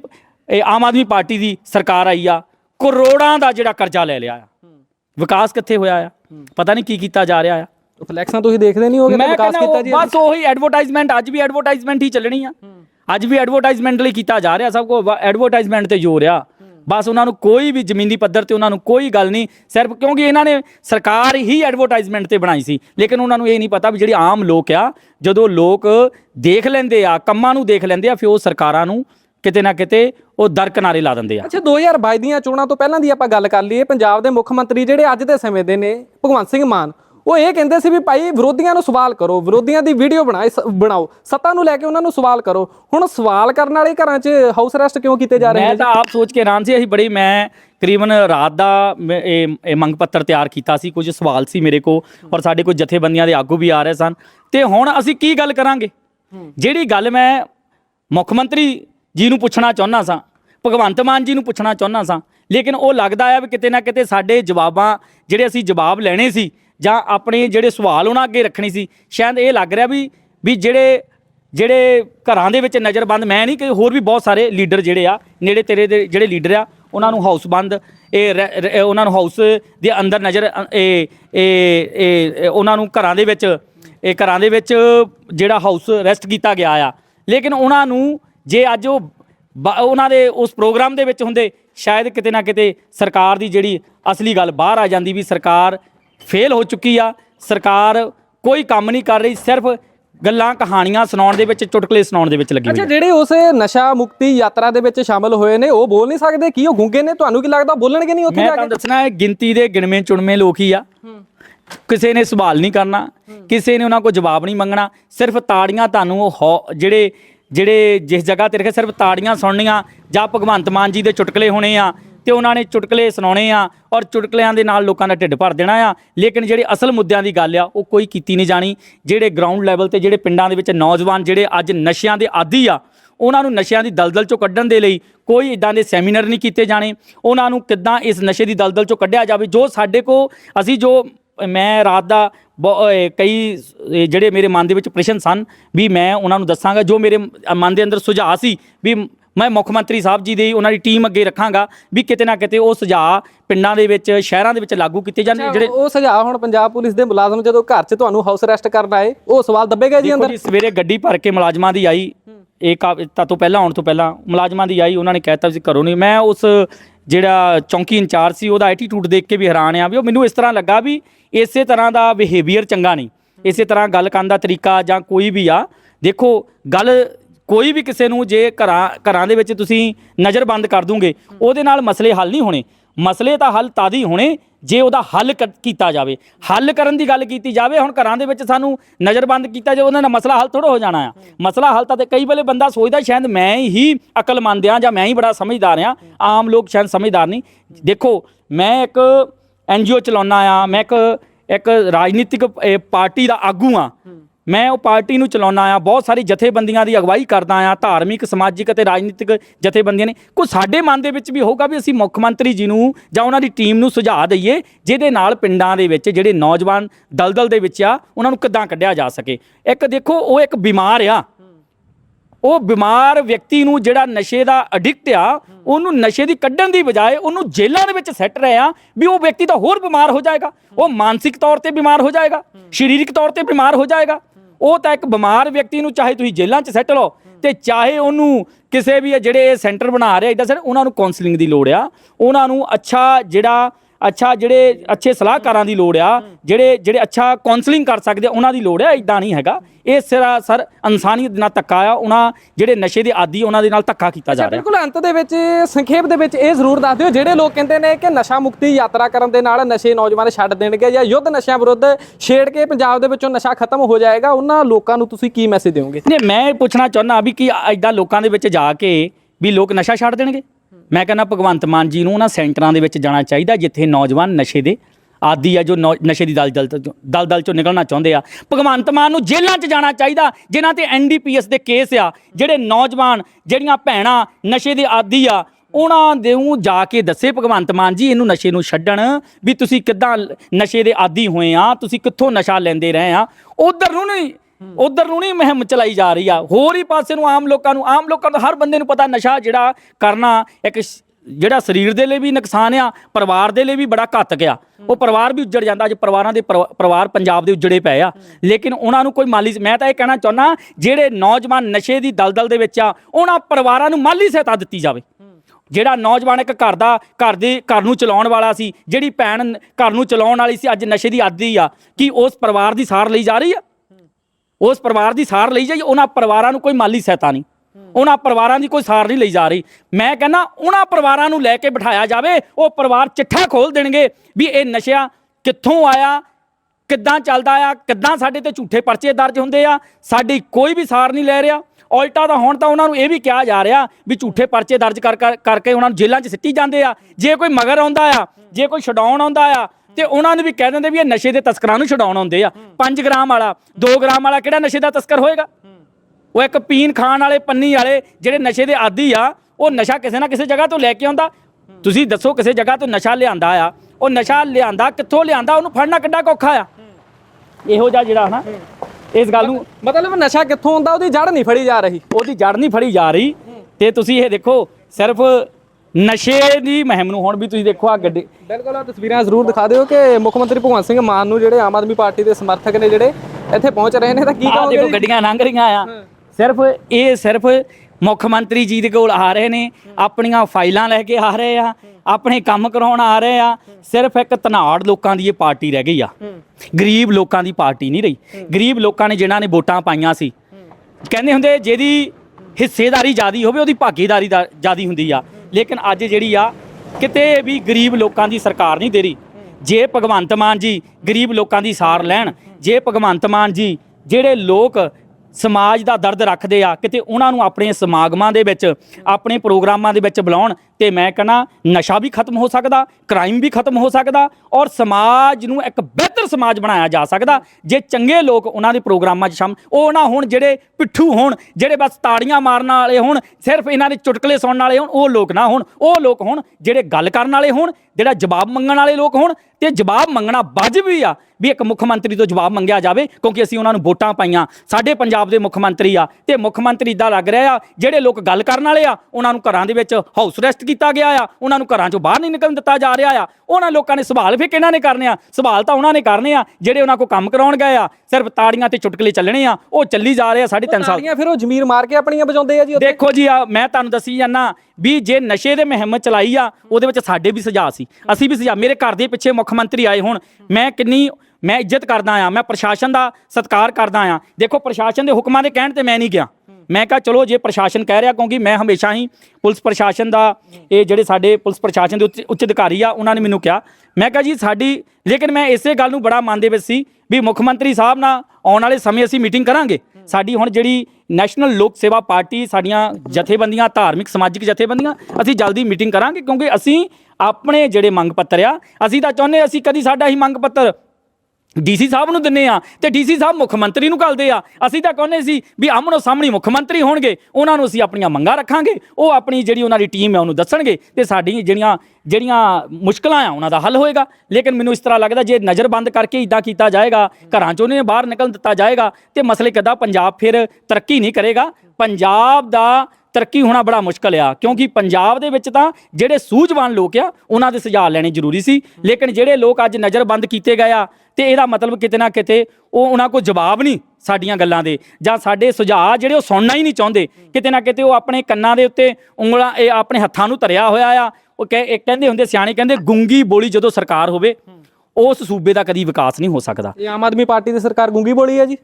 ਇਹ ਆਮ ਆਦਮੀ ਪਾਰਟੀ ਦੀ ਸਰਕਾਰ ਆਈ ਆ ਕਰੋੜਾਂ ਦਾ ਜਿਹੜਾ ਕਰਜ਼ਾ ਲੈ ਲਿਆ ਆ। ਵਿਕਾਸ ਕਿੱਥੇ ਹੋਇਆ ਆ? ਪਤਾ ਨਹੀਂ ਕੀ ਕੀਤਾ ਜਾ ਰਿਹਾ ਆ। ਫਲੈਕਸਾਂ ਤੁਸੀਂ ਦੇਖਦੇ ਨਹੀਂ ਹੋਗੇ ਮੈਂ ਵਿਕਾਸ ਕਹਿੰਦਾ ਕੀਤਾ ਜੀ ਬਸ ਉਹੀ ਐਡਵਰਟਾਈਜ਼ਮੈਂਟ ਅੱਜ ਵੀ ਐਡਵਰਟਾਈਜ਼ਮੈਂਟ ਹੀ ਚੱਲਣੀ ਆ। ਅੱਜ ਵੀ ਐਡਵਰਟਾਈਜ਼ਮੈਂਟ ਲਈ ਕੀਤਾ ਜਾ ਰਿਹਾ ਸਭ ਕੋ ਐਡਵਰਟਾਈਜ਼ਮੈਂਟ ਤੇ ਜ਼ੋਰ ਆ। ਬਸ ਉਹਨਾਂ ਨੂੰ ਕੋਈ ਵੀ ਜ਼ਮੀਨੀ ਪੱਧਰ ਤੇ ਉਹਨਾਂ ਨੂੰ ਕੋਈ ਗੱਲ ਨਹੀਂ ਸਿਰਫ ਕਿਉਂਕਿ ਇਹਨਾਂ ਨੇ ਸਰਕਾਰ ਹੀ ਐਡਵਰਟਾਈਜ਼ਮੈਂਟ ਤੇ ਬਣਾਈ ਸੀ। ਲੇਕਿਨ ਉਹਨਾਂ ਨੂੰ ਇਹ ਨਹੀਂ ਪਤਾ ਵੀ ਜਿਹੜੇ ਆਮ ਲੋਕ ਆ ਜਦੋਂ ਲੋਕ ਦੇਖ ਲੈਂਦੇ ਆ ਕੰਮਾਂ ਨੂੰ ਦੇਖ ਲੈਂਦੇ ਆ ਫਿਰ ਉਹ ਸਰਕਾਰਾਂ ਨੂੰ ਕਿਤੇ ਨਾ ਕਿਤੇ ਉਹ ਦਰ ਕਿਨਾਰੇ ਲਾ ਦਿੰਦੇ ਆ। ਅੱਛਾ 2022 ਦੀਆਂ ਚੋਣਾਂ ਤੋਂ ਪਹਿਲਾਂ ਦੀ ਆਪਾਂ ਗੱਲ ਕਰ ਲਈਏ ਪੰਜਾਬ ਦੇ ਮੁੱਖ ਮੰਤਰੀ ਜਿਹੜੇ ਅੱਜ ਦੇ ਸਮੇਂ ਦੇ ਨੇ ਭਗਵੰਤ ਸਿੰਘ ਮਾਨ ਉਹ ਇਹ ਕਹਿੰਦੇ ਸੀ ਵੀ ਭਾਈ ਵਿਰੋਧੀਆਂ ਨੂੰ ਸਵਾਲ ਕਰੋ ਵਿਰੋਧੀਆਂ ਦੀ ਵੀਡੀਓ ਬਣਾਏ ਬਣਾਓ। ਸੱਤਾ ਨੂੰ ਲੈ ਕੇ ਉਹਨਾਂ ਨੂੰ ਸਵਾਲ ਕਰੋ। ਹੁਣ ਸਵਾਲ ਕਰਨ ਵਾਲੇ ਘਰਾਂ 'ਚ ਹਾਊਸ ਅਰੈਸਟ ਕਿਉਂ ਕੀਤੇ ਜਾ ਰਹੇ ਮੈਂ ਨੇ ਤਾਂ ਆਪ ਸੋਚ ਕੇ ਹੈਰਾਨ ਸੀ ਅਸੀਂ ਬੜੀ ਮੈਂ ਕਰੀਬਨ ਰਾਤ ਦਾ ਮੈਂ ਇਹ ਇਹ ਮੰਗ ਪੱਤਰ ਤਿਆਰ ਕੀਤਾ ਸੀ ਕੁਝ ਸਵਾਲ ਸੀ ਮੇਰੇ ਕੋ ਔਰ ਸਾਡੇ ਕੋਲ ਜਥੇਬੰਦੀਆਂ ਦੇ ਆਗੂ ਵੀ ਆ ਰਹੇ ਸਨ। ਤੇ ਹੁਣ ਅਸੀਂ ਕੀ ਗੱਲ ਕਰਾਂਗੇ? ਜਿਹੜੀ ਗੱਲ ਮੈਂ ਮੁੱਖ ਮੰਤਰੀ ਜੀ ਨੂੰ ਪੁੱਛਣਾ ਚਾਹੁੰਦਾ ਸਾਂ ਭਗਵੰਤ ਮਾਨ ਜੀ ਨੂੰ ਪੁੱਛਣਾ ਚਾਹੁੰਦਾ ਸਾਂ ਲੇਕਿਨ ਉਹ ਲੱਗਦਾ ਆ ਵੀ ਕਿਤੇ ਨਾ ਕਿਤੇ ਸਾਡੇ ਜਵਾਬਾਂ ਜਿਹੜੇ ਅਸੀਂ ਜਵਾਬ ਲੈਣੇ ਸੀ ਜਾਂ ਆਪਣੇ ਜਿਹੜੇ ਸਵਾਲ ਉਹਨਾਂ ਅੱਗੇ ਰੱਖਣੇ ਸੀ, ਸ਼ਾਇਦ ਇਹ ਲੱਗ ਰਿਹਾ ਵੀ ਵੀ ਜਿਹੜੇ ਜਿਹੜੇ ਘਰਾਂ ਦੇ ਵਿੱਚ ਨਜ਼ਰਬੰਦ, ਮੈਂ ਨਹੀਂ ਕਿ ਹੋਰ ਵੀ ਬਹੁਤ ਸਾਰੇ ਲੀਡਰ ਜਿਹੜੇ ਆ, ਨੇੜੇ ਤੇਰੇ ਦੇ ਜਿਹੜੇ ਲੀਡਰ ਆ, ਉਹਨਾਂ ਨੂੰ ਹਾਊਸ ਬੰਦ, ਇਹ ਰਹਿ- ਉਹਨਾਂ ਨੂੰ ਹਾਊਸ ਦੇ ਅੰਦਰ ਨਜ਼ਰ ਇਹ ਇਹ ਇਹ ਉਹਨਾਂ ਨੂੰ ਘਰਾਂ ਦੇ ਵਿੱਚ, ਇਹ ਘਰਾਂ ਦੇ ਵਿੱਚ ਜਿਹੜਾ ਹਾਊਸ ਰੈਸਟ ਕੀਤਾ ਗਿਆ ਆ। ਲੇਕਿਨ ਉਹਨਾਂ ਨੂੰ ਜੇ ਅੱਜ ਉਹ ਬ- ਉਹਨਾਂ ਦੇ ਉਸ ਪ੍ਰੋਗਰਾਮ ਦੇ ਵਿੱਚ ਹੁੰਦੇ, ਸ਼ਾਇਦ ਕਿਤੇ ਨਾ ਕਿਤੇ ਸਰਕਾਰ ਦੀ ਜਿਹੜੀ ਅਸਲੀ ਗੱਲ ਬਾਹਰ ਆ ਜਾਂਦੀ ਵੀ ਸਰਕਾਰ ਫੇਲ ਹੋ ਚੁੱਕੀ ਆ। ਸਰਕਾਰ ਕੋਈ ਕੰਮ ਨਹੀਂ ਕਰ ਰਹੀ ਸਿਰਫ ਗੱਲਾਂ ਕਹਾਣੀਆਂ ਸੁਣਾਉਣ ਦੇ ਵਿੱਚ ਚੁਟਕਲੇ ਸੁਣਾਉਣ ਦੇ ਵਿੱਚ ਲੱਗੀ ਹੋਈ ਅੱਛਾ ਹੈ ਜਿਹੜੇ ਉਸ ਨਸ਼ਾ ਮੁਕਤੀ ਯਾਤਰਾ ਦੇ ਵਿੱਚ ਸ਼ਾਮਲ ਹੋਏ ਨੇ ਉਹ ਬੋਲ ਨਹੀਂ ਸਕਦੇ? ਕੀ ਉਹ ਗੁੰਗੇ ਨੇ? ਤੁਹਾਨੂੰ ਕੀ ਲੱਗਦਾ ਬੋਲਣਗੇ ਨਹੀਂ ਉੱਥੇ ਮੈਂ ਜਾ ਤੁਹਾਨੂੰ ਕੇ? ਦੱਸਣਾ ਹੈ ਗਿਣਤੀ ਦੇ ਗਿਣਵੇਂ ਚੁਣਵੇਂ ਲੋਕ ਹੀ ਆ। ਕਿਸੇ ਨੇ ਸਵਾਲ ਨਹੀਂ ਕਰਨਾ ਕਿਸੇ ਨੇ ਉਹਨਾਂ ਕੋਲ ਜਵਾਬ ਨਹੀਂ ਮੰਗਣਾ ਸਿਰਫ ਤਾੜੀਆਂ ਤੁਹਾਨੂੰ ਉਹ ਹੌ- ਜਿਹੜੇ ਜਿਹੜੇ ਜਿਸ ਜਗ੍ਹਾ ਤੇ ਰੱਖੇ ਸਿਰਫ ਤਾੜੀਆਂ ਸੁਣਨੀਆਂ ਜਾਂ ਭਗਵੰਤ ਮਾਨ ਜੀ ਦੇ ਚੁਟਕਲੇ ਹੋਣੇ ਆ ਤੇ ਉਹਨਾਂ ਨੇ ਚੁਟਕਲੇ ਸੁਣਾਉਣੇ ਆ ਔਰ ਚੁਟਕਲਿਆਂ ਦੇ ਨਾਲ ਲੋਕਾਂ ਦਾ ਢਿੱਡ ਭਰ ਦੇਣਾ ਆ। ਲੇਕਿਨ ਜਿਹੜੇ ਅਸਲ ਮੁੱਦਿਆਂ ਦੀ ਗੱਲ ਆ, ਉਹ ਕੋਈ ਕੀਤੀ ਨਹੀਂ ਜਾਣੀ। ਜਿਹੜੇ ਗਰਾਊਂਡ ਲੈਵਲ ਤੇ ਜਿਹੜੇ ਪਿੰਡਾਂ ਦੇ ਵਿੱਚ ਨੌਜਵਾਨ ਜਿਹੜੇ ਅੱਜ ਨਸ਼ਿਆਂ ਦੇ ਆਦੀ ਆ, ਉਹਨਾਂ ਨੂੰ ਨਸ਼ਿਆਂ ਦੀ ਦਲਦਲ ਚੋਂ ਕੱਢਣ ਦੇ ਲਈ ਕੋਈ ਇਦਾਂ ਦੇ ਸੈਮੀਨਾਰ ਨਹੀਂ ਕੀਤੇ ਜਾਣੇ। ਉਹਨਾਂ ਨੂੰ ਕਿੱਦਾਂ ਇਸ ਨਸ਼ੇ ਦੀ ਦਲਦਲ ਚੋਂ ਕੱਢਿਆ ਜਾਵੇ, ਜੋ ਸਾਡੇ ਕੋ ਅਸੀਂ ਜੋ, ਮੈਂ ਰਾਤ ਦਾ ਬਹੁ- ਕਈ ਜਿਹੜੇ ਮੇਰੇ ਮਨ ਦੇ ਵਿੱਚ ਪ੍ਰਸ਼ਨ ਸਨ ਵੀ ਮੈਂ ਉਹਨਾਂ ਨੂੰ ਦੱਸਾਂਗਾ, ਜੋ ਮੇਰੇ ਮਨ ਦੇ ਅੰਦਰ ਸੁਝਾਅ ਸੀ ਵੀ ਮੈਂ ਮੁੱਖ ਮੰਤਰੀ ਸਾਹਿਬ ਜੀ ਦੀ ਉਹਨਾਂ ਦੀ ਟੀਮ ਅੱਗੇ ਰੱਖਾਂਗਾ ਵੀ ਕਿਤੇ ਨਾ ਕਿਤੇ ਉਹ ਸੁਝਾਅ ਪਿੰਡਾਂ ਦੇ ਵਿੱਚ ਸ਼ਹਿਰਾਂ ਦੇ ਵਿੱਚ ਲਾਗੂ ਕੀਤੇ ਜਾਣ ਜਿਹੜੇ ਉਹ ਸੁਝਾਅ ਹੁਣ ਪੰਜਾਬ ਪੁਲਿਸ ਦੇ ਮੁਲਾਜ਼ਮ ਜਦੋਂ ਘਰ 'ਚ ਤੁਹਾਨੂੰ ਹਾਊਸ ਅਰੈਸਟ ਕਰਨ ਆਏ ਉਹ ਸਵਾਲ ਦੱਬੇ ਗਏ ਜੀ ਅੰਦਰ? ਸਵੇਰੇ ਗੱਡੀ ਭਰ ਕੇ ਮੁਲਾਜ਼ਮਾਂ ਦੀ ਆਈ। ਇਹ ਤਾਂ ਤੋਂ ਪਹਿਲਾਂ ਆਉਣ ਤੋਂ ਪਹਿਲਾਂ ਮੁਲਾਜ਼ਮਾਂ ਦੀ ਆਈ ਉਹਨਾਂ ਨੇ ਕਹਿਤਾ ਸੀ ਘਰੋਂ ਨਹੀਂ। ਮੈਂ ਉਸ ਜਿਹੜਾ ਚੌਂਕੀ ਇੰਚਾਰਜ ਸੀ ਉਹਦਾ ਐਟੀਟਿਊਡ ਦੇਖ ਕੇ ਵੀ ਹੈਰਾਨ ਆ ਵੀ ਉਹ ਮੈਨੂੰ ਇਸ ਤਰ੍ਹਾਂ ਲੱਗਾ ਵੀ ਇਸੇ ਤਰ੍ਹਾਂ ਦਾ ਬਿਹੇਵੀਅਰ ਚੰਗਾ ਨਹੀਂ। ਇਸੇ ਤਰ੍ਹਾਂ ਗੱਲ ਕਰਨ ਦਾ ਤਰੀਕਾ ਜਾਂ ਕੋਈ ਵੀ ਆ। ਦੇਖੋ ਗੱਲ ਕੋਈ ਵੀ ਕਿਸੇ ਨੂੰ ਜੇ ਘਰਾਂ ਘਰਾਂ ਦੇ ਵਿੱਚ ਤੁਸੀਂ ਨਜ਼ਰਬੰਦ ਕਰ ਦੂਗੇ, ਉਹਦੇ ਨਾਲ ਮਸਲੇ ਹੱਲ ਨਹੀਂ ਹੋਣੇ। ਮਸਲੇ ਤਾਂ ਹੱਲ ਤਦ ਹੋਣੇ, ਜੇ ਉਹਦਾ ਹੱਲ ਕ- ਕੀਤਾ ਜਾਵੇ। ਹੱਲ ਕਰਨ ਦੀ ਗੱਲ ਕੀਤੀ ਜਾਵੇ, ਹੁਣ ਘਰਾਂ ਦੇ ਵਿੱਚ ਸਾਨੂੰ ਨਜ਼ਰਬੰਦ ਕੀਤਾ ਜਾਵੇ, ਉਹਨਾਂ ਦਾ ਮਸਲਾ ਹੱਲ ਥੋੜਾ ਹੋ ਜਾਣਾ ਆ। ਮਸਲਾ ਹੱਲ ਤਾਂ ਤੇ ਕਈ ਵੇਲੇ ਬੰਦਾ ਸੋਚਦਾ, ਸ਼ਾਇਦ ਮੈਂ ਹੀ ਅਕਲਮੰਦ ਆ ਜਾਂ ਮੈਂ ਹੀ ਬੜਾ ਸਮਝਦਾਰ ਆ ਆਮ ਲੋਕ ਸ਼ਾਇਦ ਸਮਝਦਾਰ ਨਹੀਂ। ਦੇਖੋ, ਮੈਂ ਇੱਕ ਐਨਜੀਓ ਚਲਾਉਣਾ ਆ, ਮੈਂ ਇੱਕ ਇੱਕ ਰਾਜਨੀਤਿਕ ਪਾਰਟੀ ਦਾ ਆਗੂ ਆ ਮੈਂ ਉਹ ਪਾਰਟੀ ਨੂੰ ਚਲਾਉਣਾ ਆ, ਬਹੁਤ ਸਾਰੀ ਜਥੇਬੰਦੀਆਂ ਦੀ ਅਗਵਾਈ ਕਰਦਾ ਆ, ਧਾਰਮਿਕ, ਸਮਾਜਿਕ ਅਤੇ ਰਾਜਨੀਤਿਕ ਜਥੇਬੰਦੀਆਂ ਨੇ। ਕੋਈ ਸਾਡੇ ਮਨ ਦੇ ਵਿੱਚ ਵੀ ਹੋਊਗਾ ਵੀ ਅਸੀਂ ਮੁੱਖ ਮੰਤਰੀ ਜੀ ਨੂੰ ਜਾਂ ਉਹਨਾਂ ਦੀ ਟੀਮ ਨੂੰ ਸੁਝਾਅ ਦਈਏ, ਜਿਹਦੇ ਨਾਲ ਪਿੰਡਾਂ ਦੇ ਵਿੱਚ ਜਿਹੜੇ ਨੌਜਵਾਨ ਦਲਦਲ ਦੇ ਵਿੱਚ ਆ, ਉਹਨਾਂ ਨੂੰ ਕਿੱਦਾਂ ਕੱਢਿਆ ਜਾ ਸਕੇ। ਇੱਕ ਦੇਖੋ, ਉਹ ਇੱਕ ਬਿਮਾਰ ਆ। ਉਹ ਬਿਮਾਰ ਵਿਅਕਤੀ ਨੂੰ ਜਿਹੜਾ ਨਸ਼ੇ ਦਾ ਐਡਿਕਟ ਆ, ਉਹਨੂੰ ਨਸ਼ੇ ਦੀ ਕੱਢਣ ਦੀ ਬਜਾਏ ਉਹਨੂੰ ਜੇਲ੍ਹਾਂ ਦੇ ਵਿੱਚ ਸੈੱਟ ਰਹੇ ਆ ਵੀ ਉਹ ਵਿਅਕਤੀ ਤਾਂ ਹੋਰ ਬਿਮਾਰ ਹੋ ਜਾਏਗਾ। ਉਹ ਮਾਨਸਿਕ ਤੌਰ ਤੇ ਬਿਮਾਰ ਹੋ ਜਾਏਗਾ, ਸਰੀਰਕ ਤੌਰ ਤੇ ਬਿਮਾਰ ਹੋ ਜਾਏਗਾ। ਉਹ ਤਾਂ ਇੱਕ ਬਿਮਾਰ ਵਿਅਕਤੀ ਨੂੰ ਚਾਹੇ ਤੁਸੀਂ ਜੇਲ੍ਹਾਂ 'ਚ ਸੈੱਟ ਲਓ ਤੇ ਚਾਹੇ ਉਹਨੂੰ ਕਿਸੇ ਵੀ ਇਹ ਜਿਹੜੇ ਸੈਂਟਰ ਬਣਾ ਰਹੇ ਇਦਾਂ ਸਰ ਉਹਨਾਂ ਨੂੰ ਕਾਉਂਸਲਿੰਗ ਦੀ ਲੋੜ ਆ। ਉਹਨਾਂ ਨੂੰ ਅੱਛਾ ਜਿਹੜਾ ਅੱਛਾ ਜਿਹੜੇ ਅੱਛੇ ਸਲਾਹਕਾਰਾਂ ਦੀ ਲੋੜ ਆ ਜਿਹੜੇ ਜਿਹੜੇ ਅੱਛਾ ਕਾਉਂਸਲਿੰਗ ਕਰ ਸਕਦੇ ਉਹਨਾਂ ਦੀ ਲੋੜ ਆ ਇਦਾਂ ਨਹੀਂ ਹੈਗਾ। ਇਹ ਸਿਰਾ ਸਰ ਇਨਸਾਨੀਅਤ ਨਾਲ ਧੱਕਾ ਆ ਉਹਨਾਂ ਜਿਹੜੇ ਨਸ਼ੇ ਦੇ ਆਦੀ ਉਹਨਾਂ ਦੇ ਨਾਲ ਧੱਕਾ ਕੀਤਾ ਜਾ ਰਿਹਾ। ਬਿਲਕੁਲ ਅੰਤ ਦੇ ਵਿੱਚ ਸੰਖੇਪ ਦੇ ਵਿੱਚ ਇਹ ਜ਼ਰੂਰ ਦੱਸ ਦਿਓ ਜਿਹੜੇ ਲੋਕ ਕਹਿੰਦੇ ਨੇ ਕਿ ਨਸ਼ਾ ਮੁਕਤੀ ਯਾਤਰਾ ਕਰਨ ਦੇ ਨਾਲ ਨਸ਼ੇ ਨੌਜਵਾਨ ਛੱਡ ਦੇਣਗੇ ਜਾਂ ਯੁੱਧ ਨਸ਼ਿਆਂ ਵਿਰੁੱਧ ਛੇੜ ਕੇ ਪੰਜਾਬ ਦੇ ਵਿੱਚੋਂ ਨਸ਼ਾ ਖਤਮ ਹੋ ਜਾਏਗਾ ਉਹਨਾਂ ਲੋਕਾਂ ਨੂੰ ਤੁਸੀਂ ਕੀ ਮੈਸੇਜ ਦਿਓਗੇ? ਨਹੀਂ ਮੈਂ ਪੁੱਛਣਾ ਚਾਹੁੰਦਾ ਵੀ ਕਿ ਐਦਾਂ ਲੋਕਾਂ ਦੇ ਵਿੱਚ ਜਾ ਕੇ ਵੀ ਲੋਕ ਨਸ਼ਾ ਛੱਡ ਦੇਣਗੇ? ਮੈਂ ਕਹਿੰਦਾ ਭਗਵੰਤ ਮਾਨ ਜੀ ਨੂੰ ਉਹਨਾਂ ਸੈਂਟਰਾਂ ਦੇ ਵਿੱਚ ਜਾਣਾ ਚਾਹੀਦਾ, ਜਿੱਥੇ ਨੌਜਵਾਨ ਨਸ਼ੇ ਦੇ ਆਦੀ ਆ ਜੋ ਨੌ- ਨਸ਼ੇ ਦੀ ਦਲਦਲ ਤੋਂ, ਦਲਦਲ ਚੋਂ ਨਿਕਲਣਾ ਚਾਹੁੰਦੇ ਆ। ਭਗਵੰਤ ਮਾਨ ਨੂੰ ਜੇਲ੍ਹਾਂ 'ਚ ਜਾਣਾ ਚਾਹੀਦਾ, ਜਿਨ੍ਹਾਂ ਤੇ ਐਨਡੀਪੀਐਸ ਦੇ ਕੇਸ ਆ, ਜਿਹੜੇ ਨੌਜਵਾਨ, ਜਿਹੜੀਆਂ ਭੈਣਾਂ ਨਸ਼ੇ ਦੇ ਆਦੀ ਆ, ਉਹਨਾਂ ਦੇ ਨੂੰ ਜਾ ਕੇ ਦੱਸੇ ਭਗਵੰਤ ਮਾਨ ਜੀ, ਇਹਨੂੰ ਨਸ਼ੇ ਨੂੰ ਛੱਡਣ ਵੀ ਤੁਸੀਂ ਕਿੱਦਾਂ ਨਸ਼ੇ ਦੇ ਆਦੀ ਹੋਏ ਆ, ਤੁਸੀਂ ਕਿੱਥੋਂ ਨਸ਼ਾ ਲੈਂਦੇ ਰਹੇ ਆ। ਉਧਰ ਨੂੰ ਨਹੀਂ ਉਧਰ ਨੂੰ ਨਹੀਂ ਮੁਹਿੰਮ ਚਲਾਈ ਜਾ ਰਹੀ ਆ। ਹੋਰ ਹੀ ਪਾਸੇ ਨੂੰ ਆਮ ਲੋਕਾਂ ਨੂੰ ਆਮ ਲੋਕਾਂ ਨੂੰ ਹਰ ਬੰਦੇ ਨੂੰ ਪਤਾ ਨਸ਼ਾ ਜਿਹੜਾ ਕਰਨਾ ਇੱਕ ਜਿਹੜਾ ਸਰੀਰ ਦੇ ਲਈ ਵੀ ਨੁਕਸਾਨ ਆ, ਪਰਿਵਾਰ ਦੇ ਲਈ ਵੀ ਬੜਾ ਘਾਤਕ ਆ। ਉਹ ਪਰਿਵਾਰ ਵੀ ਉੱਜੜ ਜਾਂਦਾ, ਅੱਜ ਪਰਿਵਾਰਾਂ ਦੇ ਪਰਿਵਾ- ਪਰਿਵਾਰ ਪੰਜਾਬ ਦੇ ਉੱਜੜੇ ਪਏ ਆ। ਲੇਕਿਨ ਉਹਨਾਂ ਨੂੰ ਕੋਈ ਮਾਲੀ ਮੈਂ ਤਾਂ ਇਹ ਕਹਿਣਾ ਚਾਹੁੰਦਾ, ਜਿਹੜੇ ਨੌਜਵਾਨ ਨਸ਼ੇ ਦੀ ਦਲਦਲ ਦੇ ਵਿੱਚ ਆ, ਉਹਨਾਂ ਪਰਿਵਾਰਾਂ ਨੂੰ ਮਾਲੀ ਸਹਾਇਤਾ ਦਿੱਤੀ ਜਾਵੇ। ਜਿਹੜਾ ਨੌਜਵਾਨ ਇੱਕ ਘਰ ਦਾ ਘਰ ਦੇ ਘਰ ਨੂੰ ਚਲਾਉਣ ਵਾਲਾ ਸੀ, ਜਿਹੜੀ ਭੈਣ ਘਰ ਨੂੰ ਚਲਾਉਣ ਵਾਲੀ ਸੀ, ਅੱਜ ਨਸ਼ੇ ਦੀ ਆਦੀ ਆ, ਕੀ ਉਸ ਪਰਿਵਾਰ ਦੀ ਸਾਰ ਲਈ ਜਾ ਰਹੀ ਆ? ਉਸ ਪਰਿਵਾਰ ਦੀ ਸਾਰ ਲਈ ਜਾਈ, ਉਹਨਾਂ ਪਰਿਵਾਰਾਂ ਨੂੰ ਕੋਈ ਮਾਲੀ ਸਹਾਇਤਾ ਨਹੀਂ। ਉਹਨਾਂ ਪਰਿਵਾਰਾਂ ਦੀ ਕੋਈ ਸਾਰ ਨਹੀਂ ਲਈ ਜਾ ਰਹੀ। ਮੈਂ ਕਹਿੰਦਾ, ਉਹਨਾਂ ਪਰਿਵਾਰਾਂ ਨੂੰ ਲੈ ਕੇ ਬਿਠਾਇਆ ਜਾਵੇ, ਉਹ ਪਰਿਵਾਰ ਚਿੱਠਾ ਖੋਲ ਦੇਣਗੇ ਵੀ ਇਹ ਨਸ਼ਾ ਕਿੱਥੋਂ ਆਇਆ, ਕਿੱਦਾਂ ਚੱਲਦਾ ਆ, ਕਿੱਦਾਂ ਸਾਡੇ ਤੇ ਝੂਠੇ ਪਰਚੇ ਦਰਜ ਹੁੰਦੇ ਆ, ਸਾਡੀ ਕੋਈ ਵੀ ਸਾਰ ਨਹੀਂ ਲੈ ਰਿਹਾ। ਉਲਟਾ ਤਾਂ ਹੁਣ ਤਾਂ ਉਹਨਾਂ ਨੂੰ ਇਹ ਵੀ ਕਿਹਾ ਜਾ ਰਿਹਾ ਵੀ ਝੂਠੇ ਪਰਚੇ ਦਰਜ ਕਰ ਕਰ- ਕਰਕੇ ਉਹਨਾਂ ਨੂੰ ਜੇਲ੍ਹਾਂ 'ਚ ਸਿੱਟੀ ਜਾਂਦੇ ਆ। ਜੇ ਕੋਈ ਮਗਰ ਆਉਂਦਾ ਆ, ਜੇ ਕੋਈ ਛਡਾਉਣ ਆਉਂਦਾ ਆ ਤੇ ਉਹਨਾਂ ਨੂੰ ਵੀ ਕਹਿ ਦਿੰਦੇ ਵੀ ਇਹ ਨਸ਼ੇ ਦੇ ਤਸਕਰਾਂ ਨੂੰ ਛਡਾਉਣ ਆਉਂਦੇ ਆ। 5 ਗ੍ਰਾਮ ਵਾਲਾ 2 ਗ੍ਰਾਮ ਵਾਲਾ ਕਿਹੜਾ ਨਸ਼ੇ ਦਾ ਤਸਕਰ ਹੋਏਗਾ? ਉਹ ਇੱਕ ਪੀਣ ਖਾਣ ਵਾਲੇ ਪੰਨੀ ਵਾਲੇ ਜਿਹੜੇ ਨਸ਼ੇ ਦੇ ਆਦੀ ਆ ਉਹ ਨਸ਼ਾ ਕਿਸੇ ਨਾ ਕਿਸੇ ਜਗ੍ਹਾ ਤੋਂ ਲੈ ਕੇ ਆਉਂਦਾ। ਤੁਸੀਂ ਦੱਸੋ ਕਿਸੇ ਜਗ੍ਹਾ ਤੋਂ ਨਸ਼ਾ ਲਿਆਂਦਾ ਆ। ਉਹ ਨਸ਼ਾ ਲਿਆਂਦਾ ਕਿੱਥੋਂ ਲਿਆਂਦਾ? ਉਹਨੂੰ ਫੜਨਾ ਕਿੱਡਾ ਔਖਾ ਆ। ਇਹੋ ਜਿਹਾ ਜਿਹੜਾ ਹਨਾ ਇਸ ਗੱਲ ਨੂੰ ਮਤਲਬ ਨਸ਼ਾ ਕਿੱਥੋਂ ਹੁੰਦਾ ਉਹਦੀ ਜੜ ਨਹੀਂ ਫੜੀ ਜਾ ਰਹੀ। ਉਹਦੀ ਜੜ ਨਹੀਂ ਫੜੀ ਜਾ ਰਹੀ। ਤੇ ਤੁਸੀਂ ਇਹ ਦੇਖੋ ਸਿਰਫ ਨਸ਼ੇ ਦੀ ਮੁਹਿੰਮ ਨੂੰ ਹੁਣ ਵੀ ਤੁਸੀਂ ਦੇਖੋ ਆ ਗੱਡੀ ਬਿਲਕੁਲ ਆ ਤਸਵੀਰਾਂ ਜ਼ਰੂਰ ਦਿਖਾ ਦਿਓ ਕਿ ਮੁੱਖ ਮੰਤਰੀ ਭਗਵੰਤ ਸਿੰਘ ਮਾਨ ਨੂੰ ਜਿਹੜੇ ਆਮ ਆਦਮੀ ਪਾਰਟੀ ਦੇ ਸਮਰਥਕ ਨੇ ਜਿਹੜੇ ਇੱਥੇ ਪਹੁੰਚ ਰਹੇ ਨੇ ਤਾਂ ਕੀ ਕਹੋਗੇ ਦੇਖੋ? ਗੱਡੀਆਂ ਲੰਘ ਰਹੀਆਂ ਆ। ਸਿਰਫ ਇਹ ਸਿਰਫ ਮੁੱਖ ਮੰਤਰੀ ਜੀ ਦੇ ਕੋਲ ਆ ਰਹੇ ਨੇ। ਆਪਣੀਆਂ ਫਾਈਲਾਂ ਲੈ ਕੇ ਆ ਰਹੇ ਆ। ਆਪਣੇ ਕੰਮ ਕਰਾਉਣ ਆ ਰਹੇ ਆ। ਸਿਰਫ ਇੱਕ ਧਨਾੜ ਲੋਕਾਂ ਦੀ ਇਹ ਪਾਰਟੀ ਰਹਿ ਗਈ ਆ। ਗਰੀਬ ਲੋਕਾਂ ਦੀ ਪਾਰਟੀ ਨਹੀਂ ਰਹੀ। ਗਰੀਬ ਲੋਕਾਂ ਨੇ ਜਿਨ੍ਹਾਂ ਨੇ ਵੋਟਾਂ ਪਾਈਆਂ ਸੀ। ਕਹਿੰਦੇ ਹੁੰਦੇ ਜਿਹਦੀ ਹਿੱਸੇਦਾਰੀ ਜ਼ਿਆਦੀ ਹੋਵੇ ਉਹਦੀ ਭਾਗੀਦਾਰੀ ਜ਼ਿਆਦੀ ਹੁੰਦੀ ਆ। ਲੇਕਿਨ ਅੱਜ ਜਿਹੜੀ ਆ, ਕਿਤੇ ਵੀ ਗਰੀਬ ਲੋਕਾਂ ਦੀ ਸਰਕਾਰ ਨਹੀਂ ਦੇ ਰਹੀ। ਜੇ ਭਗਵੰਤ ਮਾਨ ਜੀ ਗਰੀਬ ਲੋਕਾਂ ਦੀ ਸਾਰ ਲੈਣ, ਜੇ ਭਗਵੰਤ ਮਾਨ ਜੀ ਜਿਹੜੇ ਲੋਕ ਸਮਾਜ ਦਾ ਦਰਦ ਰੱਖਦੇ ਆ, ਕਿਤੇ ਉਹਨਾਂ ਨੂੰ ਆਪਣੇ ਸਮਾਗਮਾਂ ਦੇ ਵਿੱਚ, ਆਪਣੇ ਪ੍ਰੋਗਰਾਮਾਂ ਦੇ ਵਿੱਚ ਬੁਲਾਉਣ ਤੇ ਮੈਂ ਕਹਣਾ, ਨਸ਼ਾ ਵੀ ਖਤਮ ਹੋ ਸਕਦਾ, ਕ੍ਰਾਈਮ ਵੀ ਖਤਮ ਹੋ ਸਕਦਾ ਔਰ ਸਮਾਜ ਨੂੰ ਇੱਕ ਬਿਹਤਰ ਸਮਾਜ ਬਣਾਇਆ ਜਾ ਸਕਦਾ, ਜੇ ਚੰਗੇ ਲੋਕ ਉਹਨਾਂ ਦੇ ਪ੍ਰੋਗਰਾਮਾਂ 'ਚ ਸ਼ਾਮ, ਉਹ ਨਾ ਹੋਣ ਜਿਹੜੇ ਪਿੱਠੂ ਹੋਣ, ਜਿਹੜੇ ਬਸ ਤਾੜੀਆਂ ਮਾਰਨ ਵਾਲੇ ਹੋਣ, ਸਿਰਫ ਇਹਨਾਂ ਦੇ ਚੁਟਕਲੇ ਸੁਣਨ ਵਾਲੇ ਹੋਣ, ਉਹ ਲੋਕ ਨਾ ਹੋਣ, ਉਹ ਲੋਕ ਹੋਣ ਜਿਹੜੇ ਗੱਲ ਕਰਨ ਵਾਲੇ ਹੋਣ, ਜਿਹੜਾ ਜਵਾਬ ਮੰਗਣ ਵਾਲੇ ਲੋਕ ਹੋਣ ਤੇ ਜਵਾਬ ਮੰਗਣਾ ਵਾਜਬ ਵੀ ਆ। ਵੀ ਇੱਕ ਮੁੱਖ ਮੰਤਰੀ ਤੋਂ ਜਵਾਬ ਮੰਗਿਆ ਜਾਵੇ ਕਿਉਂਕਿ ਅਸੀਂ ਉਹਨਾਂ ਨੂੰ ਵੋਟਾਂ ਪਾਈਆਂ। ਸਾਡੇ ਪੰਜਾਬ ਦੇ ਮੁੱਖ ਮੰਤਰੀ ਆ ਤੇ ਮੁੱਖ ਮੰਤਰੀ ਇਦਾਂ ਲੱਗ ਰਿਹਾ ਆ ਜਿਹੜੇ ਲੋਕ ਗੱਲ ਕਰਨ ਵਾਲੇ ਆ ਉਹਨਾਂ ਨੂੰ ਘਰਾਂ ਦੇ ਵਿੱਚ ਹਾਊਸ ਅਰੈਸਟ ਕੀਤਾ ਗਿਆ ਆ ਉਹਨਾਂ ਨੂੰ ਘਰਾਂ ਚੋਂ ਬਾਹਰ ਨਹੀਂ ਨਿਕਲਣ ਦਿੱਤਾ ਜਾ ਰਿਹਾ ਆ। ਉਹਨਾਂ ਲੋਕਾਂ ਨੇ ਸਵਾਲ ਫਿਰ ਕਿਹਨਾਂ ਨੇ ਕਰਨੇ ਆ? ਸਵਾਲ ਤਾਂ ਉਹਨਾਂ ਨੇ ਕਰਨੇ ਆ ਜਿਹੜੇ ਉਹਨਾਂ ਕੋਲ ਕੰਮ ਕਰਾਉਣ ਗਏ ਆ। ਸਿਰਫ ਤਾੜੀਆਂ ਤੇ ਚੁਟਕਲੇ ਚੱਲਣੇ ਆ ਉਹ ਚੱਲੀ ਜਾ ਰਹੇ ਆ ਸਾਢੇ ਤਿੰਨ ਸਾਲ। ਤਾੜੀਆਂ ਫਿਰ ਉਹ ਜ਼ਮੀਰ ਮਾਰ ਕੇ ਆਪਣੀਆਂ ਵਜਾਉਂਦੇ ਆ ਜੀ। ਦੇਖੋ ਜੀ ਆ ਮੈਂ ਤੁਹਾਨੂੰ ਦੱਸੀ ਜਾਂਦਾ ਵੀ ਜੇ ਨਸ਼ੇ ਦੇ ਮੁਹਿੰਮ ਚਲਾਈ ਆ ਉਹਦੇ ਵਿੱਚ ਸਾਡੇ ਵੀ ਸੁਝਾਅ ਸੀ। ਅਸੀਂ ਵੀ ਸੁਝਾਅ ਮੇਰੇ ਘਰ ਦੇ ਪਿੱਛੇ ਮੁੱਖ ਮੰਤਰੀ ਆਏ ਹੁਣ। ਮੈਂ ਕਿੰਨੀ ਮੈਂ ਇੱਜ਼ਤ ਕਰਦਾ ਆ ਮੈਂ ਪ੍ਰਸ਼ਾਸਨ ਦਾ ਸਤਿਕਾਰ ਕਰਦਾ ਆ ਦੇਖੋ, ਪ੍ਰਸ਼ਾਸਨ ਦੇ ਹੁਕਮਾਂ ਦੇ ਕਹਿਣ ਤੇ ਮੈਂ ਨਹੀਂ ਗਿਆ। ਮੈਂ ਕਿਹਾ, ਚਲੋ, ਜੇ ਪ੍ਰਸ਼ਾਸਨ ਕਹਿ ਰਿਹਾ ਕਿਉਂਕਿ ਮੈਂ ਹਮੇਸ਼ਾ ਹੀ ਪੁਲਿਸ ਪ੍ਰਸ਼ਾਸਨ ਦਾ, ਇਹ ਜਿਹੜੇ ਸਾਡੇ ਪੁਲਿਸ ਪ੍ਰਸ਼ਾਸਨ ਦੇ ਉੱਚ ਉੱਚ ਅਧਿਕਾਰੀ ਆ, ਉਹਨਾਂ ਨੇ ਮੈਨੂੰ ਕਿਹਾ। ਮੈਂ ਕਿਹਾ ਜੀ, ਸਾਡੀ, ਲੇਕਿਨ ਮੈਂ ਇਸੇ ਗੱਲ ਨੂੰ ਬੜਾ ਮੰਨਦੇ ਵਿੱਚ ਸੀ ਵੀ ਮੁੱਖ ਮੰਤਰੀ ਸਾਹਿਬ ਨਾਲ ਆਉਣ ਵਾਲੇ ਸਮੇਂ ਅਸੀਂ ਮੀਟਿੰਗ ਕਰਾਂਗੇ। ਸਾਡੀ ਹੁਣ ਜਿਹੜੀ ਨੈਸ਼ਨਲ ਲੋਕ ਸੇਵਾ ਪਾਰਟੀ, ਸਾਡੀਆਂ ਜਥੇਬੰਦੀਆਂ, ਧਾਰਮਿਕ, ਸਮਾਜਿਕ ਜਥੇਬੰਦੀਆਂ, ਅਸੀਂ ਜਲਦੀ ਮੀਟਿੰਗ ਕਰਾਂਗੇ ਕਿਉਂਕਿ ਅਸੀਂ ਆਪਣੇ ਜਿਹੜੇ ਮੰਗ ਪੱਤਰ ਆ, ਅਸੀਂ ਤਾਂ ਚਾਹੁੰਦੇ ਅਸੀਂ ਕਦੀ ਸਾਡਾ ਹੀ ਮੰਗ ਪੱਤਰ ਡੀਸੀ ਸਾਹਿਬ ਨੂੰ ਦਿੰਨੇ ਆ ਤੇ ਡੀਸੀ ਸਾਹਿਬ ਮੁੱਖ ਮੰਤਰੀ ਨੂੰ ਘੱਲਦੇ ਆ। ਅਸੀਂ ਤਾਂ ਕਹਿੰਦੇ ਸੀ ਵੀ ਆਮਣੋ ਸਾਹਮਣੇ ਮੁੱਖ ਮੰਤਰੀ ਹੋਣਗੇ, ਉਹਨਾਂ ਨੂੰ ਅਸੀਂ ਆਪਣੀਆਂ ਮੰਗਾਂ ਰੱਖਾਂਗੇ, ਉਹ ਆਪਣੀ ਜਿਹੜੀ ਉਹਨਾਂ ਦੀ ਟੀਮ ਹੈ ਉਹਨੂੰ ਦੱਸਣਗੇ ਤੇ ਸਾਡੀ ਜਿਹੜੀਆਂ ਜਿਹੜੀਆਂ ਮੁਸ਼ਕਲਾਂ ਆ ਉਹਨਾਂ ਦਾ ਹੱਲ ਹੋਏਗਾ। ਲੇਕਿਨ ਮੈਨੂੰ ਇਸ ਤਰ੍ਹਾਂ ਲੱਗਦਾ ਜੇ ਨਜ਼ਰਬੰਦ ਕਰਕੇ ਇਦਾਂ ਕੀਤਾ ਜਾਏਗਾ, ਘਰਾਂ ਚੋਂ ਨੇ ਬਾਹਰ ਨਿਕਲ ਦਿੱਤਾ ਜਾਏਗਾ ਤੇ ਮਸਲੇ ਕਦਾ ਪੰਜਾਬ ਫਿਰ ਤਰੱਕੀ ਨਹੀਂ ਕਰੇਗਾ। ਪੰਜਾਬ ਦਾ ਤਰੱਕੀ ਹੋਣਾ ਬੜਾ ਮੁਸ਼ਕਲ ਆ। ਕਿਉਂਕਿ ਪੰਜਾਬ ਦੇ ਵਿੱਚ ਤਾਂ ਜਿਹੜੇ ਸੂਝਵਾਨ ਲੋਕ ਆ, ਉਹਨਾਂ ਦੇ ਸੁਝਾਅ ਲੈਣੇ ਜ਼ਰੂਰੀ ਸੀ। ਲੇਕਿਨ ਜਿਹੜੇ ਲੋਕ ਅੱਜ ਨਜ਼ਰਬੰਦ ਕੀਤੇ ਗਏ ਆ, ਤੇ ਇਹਦਾ ਮਤਲਬ ਕਿਤੇ ਨਾ ਕਿਤੇ ਉਹ ਉਹਨਾਂ ਕੋਲ ਜਵਾਬ ਨਹੀਂ ਸਾਡੀਆਂ ਗੱਲਾਂ ਦੇ। ਜਾਂ ਸਾਡੇ ਸੁਝਾਅ ਜਿਹੜੇ ਉਹ ਸੁਣਨਾ ਹੀ ਨਹੀਂ ਚਾਹੁੰਦੇ। ਕਿਤੇ ਨਾ ਕਿਤੇ ਉਹ ਆਪਣੇ ਕੰਨਾਂ ਦੇ ਉੱਤੇ ਉਂਗਲਾਂ, ਇਹ ਆਪਣੇ ਹੱਥਾਂ ਨੂੰ ਧਰਿਆ ਹੋਇਆ ਆ। ਉਹ ਕਹਿ- ਇਹ ਕਹਿੰਦੇ ਹੁੰਦੇ ਸਿਆਣੇ ਕਹਿੰਦੇ, ਗੁੰਗੀ ਬੋਲੀ ਜਦੋਂ ਸਰਕਾਰ ਹੋਵੇ ਉਸ ਸੂਬੇ ਦਾ ਕਦੀ ਵਿਕਾਸ ਨਹੀਂ ਹੋ ਸਕਦਾ। ਇਹ ਆਮ ਆਦਮੀ ਪਾਰਟੀ ਦੀ ਸਰਕਾਰ ਗੁੰਗੀ ਬੋਲੀ ਹੈ ਜੀ?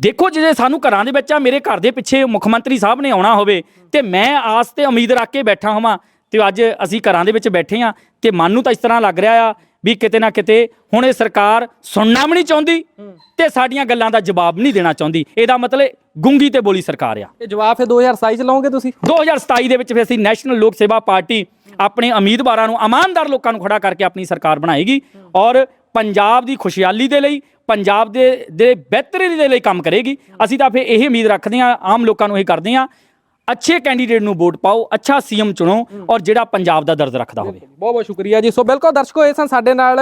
ਦੇਖੋ ਜੇ ਸਾਨੂੰ ਘਰਾਂ ਦੇ ਵਿੱਚ ਆ ਮੇਰੇ ਘਰ ਦੇ ਪਿੱਛੇ ਮੁੱਖ ਮੰਤਰੀ ਸਾਹਿਬ ਨੇ ਆਉਣਾ ਹੋਵੇ ਤੇ ਮੈਂ ਆਸ ਤੇ ਉਮੀਦ ਰੱਖ ਕੇ ਬੈਠਾ ਹਾਂ ਤੇ ਅੱਜ ਅਸੀਂ ਘਰਾਂ ਦੇ ਵਿੱਚ ਬੈਠੇ ਆ ਤੇ ਮਨ ਨੂੰ ਤਾਂ ਇਸ ਤਰ੍ਹਾਂ ਲੱਗ ਰਿਹਾ ਆ ਵੀ ਕਿਤੇ ਨਾ ਕਿਤੇ ਹੁਣ ਇਹ ਸਰਕਾਰ ਸੁਣਨਾ ਵੀ ਨਹੀਂ ਚਾਹੁੰਦੀ ਤੇ ਸਾਡੀਆਂ ਗੱਲਾਂ ਦਾ ਜਵਾਬ ਨਹੀਂ ਦੇਣਾ ਚਾਹੁੰਦੀ। ਇਹਦਾ ਮਤਲਬ ਗੁੰਗੀ ਤੇ ਬੋਲੀ ਸਰਕਾਰ ਆ। ਇਹ ਜਵਾਬ ਫਿਰ 2027 ਚ ਲਾਓਗੇ ਤੁਸੀਂ? 2027 ਦੇ ਵਿੱਚ ਫਿਰ ਅਸੀਂ ਨੈਸ਼ਨਲ ਲੋਕ ਸੇਵਾ ਪਾਰਟੀ ਆਪਣੇ ਉਮੀਦਵਾਰਾਂ ਨੂੰ ਇਮਾਨਦਾਰ ਲੋਕਾਂ ਨੂੰ ਖੜਾ ਕਰਕੇ ਆਪਣੀ ਸਰਕਾਰ ਬਣਾਏਗੀ ਔਰ ਪੰਜਾਬ ਦੀ ਖੁਸ਼ਹਾਲੀ ਦੇ ਲਈ ਪੰਜਾਬ ਦੇ ਦੇ ਬਿਹਤਰੀ ਦੇ ਲਈ ਕੰਮ ਕਰੇਗੀ। ਅਸੀਂ ਤਾਂ ਫਿਰ ਇਹ ਉਮੀਦ ਰੱਖਦੇ ਹਾਂ ਆਮ ਲੋਕਾਂ ਨੂੰ ਇਹ ਕਰਦੇ ਹਾਂ ਅੱਛੇ ਕੈਂਡੀਡੇਟ ਨੂੰ ਵੋਟ ਪਾਓ ਅੱਛਾ ਸੀਐਮ ਚੁਣੋ ਔਰ ਜਿਹੜਾ ਪੰਜਾਬ ਦਾ ਦਰਦ ਰੱਖਦਾ ਹੋਵੇ। ਬਹੁਤ ਬਹੁਤ ਸ਼ੁਕਰੀਆ ਜੀ। ਸੋ ਬਿਲਕੁਲ ਦਰਸ਼ਕੋ ਇਹ ਸਨ ਸਾਡੇ ਨਾਲ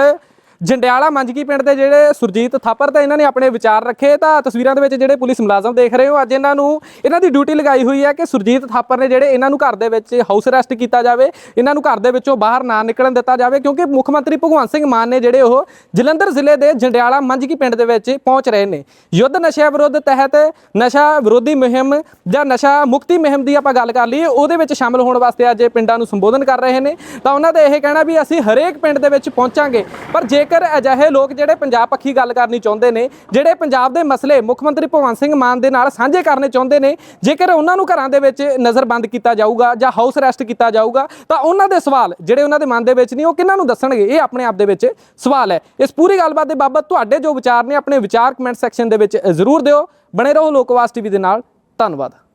ਜੰਡਿਆਲਾ ਮੰਜਕੀ ਪਿੰਡ ਦੇ ਜਿਹੜੇ ਸੁਰਜੀਤ ਥਾਪਰ ਤੇ ਇਹਨਾਂ ਨੇ ਆਪਣੇ ਵਿਚਾਰ ਰੱਖੇ, ਤਾਂ ਤਸਵੀਰਾਂ ਦੇ ਵਿੱਚ ਜਿਹੜੇ ਪੁਲਿਸ ਮੁਲਾਜ਼ਮ ਦੇਖ ਰਹੇ ਹੋ, ਅੱਜ ਇਹਨਾਂ ਨੂੰ ਇਹਨਾਂ ਦੀ ਡਿਊਟੀ ਲਗਾਈ ਹੋਈ ਹੈ ਕਿ ਸੁਰਜੀਤ ਥਾਪਰ ਨੇ ਜਿਹੜੇ ਇਹਨਾਂ ਨੂੰ ਘਰ ਦੇ ਵਿੱਚ ਹਾਊਸ ਅਰੈਸਟ ਕੀਤਾ ਜਾਵੇ, ਇਹਨਾਂ ਨੂੰ ਘਰ ਦੇ ਵਿੱਚੋਂ ਬਾਹਰ ਨਾ ਨਿਕਲਣ ਦਿੱਤਾ ਜਾਵੇ, ਕਿਉਂਕਿ ਮੁੱਖ ਮੰਤਰੀ ਭਗਵੰਤ ਸਿੰਘ ਮਾਨ ਨੇ ਜਿਹੜੇ ਉਹ ਜਲੰਧਰ ਜ਼ਿਲ੍ਹੇ ਦੇ ਜੰਡਿਆਲਾ ਮੰਜਕੀ ਪਿੰਡ ਦੇ ਵਿੱਚ ਪਹੁੰਚ ਰਹੇ ਨੇ। ਯੁੱਧ ਨਸ਼ਿਆਂ ਵਿਰੁੱਧ ਤਹਿਤ ਨਸ਼ਾ ਵਿਰੋਧੀ ਮੁਹਿੰਮ ਜਾਂ ਨਸ਼ਾ ਮੁਕਤੀ ਮੁਹਿੰਮ ਦੀ ਆਪਾਂ ਗੱਲ ਕਰ ਲਈਏ, ਉਹਦੇ ਵਿੱਚ ਸ਼ਾਮਲ ਹੋਣ ਵਾਸਤੇ ਅੱਜ ਇਹ ਪਿੰਡਾਂ ਨੂੰ ਸੰਬੋਧਨ ਕਰ ਰਹੇ ਨੇ। ਤਾਂ ਉਹਨਾਂ ਦਾ ਇਹ ਕਹਿਣਾ ਵੀ ਅਸੀਂ ਹਰੇਕ ਪਿੰਡ ਦੇ ਵਿੱਚ ਪਹੁੰਚਾਂਗੇ, ਪਰ ਜੇ ਜੇਕਰ ਅਜਿਹੇ ਲੋਕ ਜਿਹੜੇ ਪੰਜਾਬ ਪੱਖੀ ਗੱਲ ਕਰਨੀ ਚਾਹੁੰਦੇ ਨੇ, ਜਿਹੜੇ ਪੰਜਾਬ ਦੇ ਮਸਲੇ ਮੁੱਖ ਮੰਤਰੀ ਭਗਵੰਤ ਸਿੰਘ ਮਾਨ ਦੇ ਨਾਲ ਸਾਂਝੇ ਕਰਨੇ ਚਾਹੁੰਦੇ ਨੇ, ਜੇਕਰ ਉਹਨਾਂ ਨੂੰ ਘਰਾਂ ਦੇ ਵਿੱਚ ਨਜ਼ਰਬੰਦ ਕੀਤਾ ਜਾਊਗਾ ਜਾਂ ਹਾਊਸ ਅਰੈਸਟ ਕੀਤਾ ਜਾਊਗਾ, ਤਾਂ ਉਹਨਾਂ ਦੇ ਸਵਾਲ ਜਿਹੜੇ ਉਹਨਾਂ ਦੇ ਮਨ ਦੇ ਵਿੱਚ ਨਹੀਂ ਉਹ ਕਿਹਨਾਂ ਨੂੰ ਦੱਸਣਗੇ? ਇਹ ਆਪਣੇ ਆਪ ਦੇ ਵਿੱਚ ਸਵਾਲ ਹੈ। ਇਸ ਪੂਰੀ ਗੱਲਬਾਤ ਦੇ ਬਾਬਤ ਤੁਹਾਡੇ ਜੋ ਵਿਚਾਰ ਨੇ, ਆਪਣੇ ਵਿਚਾਰ ਕਮੈਂਟ ਸੈਕਸ਼ਨ ਦੇ ਵਿੱਚ ਜ਼ਰੂਰ ਦਿਓ। ਬਣੇ ਰਹੋ ਲੋਕਵਾਸ ਟੀਵੀ ਦੇ ਨਾਲ। ਧੰਨਵਾਦ।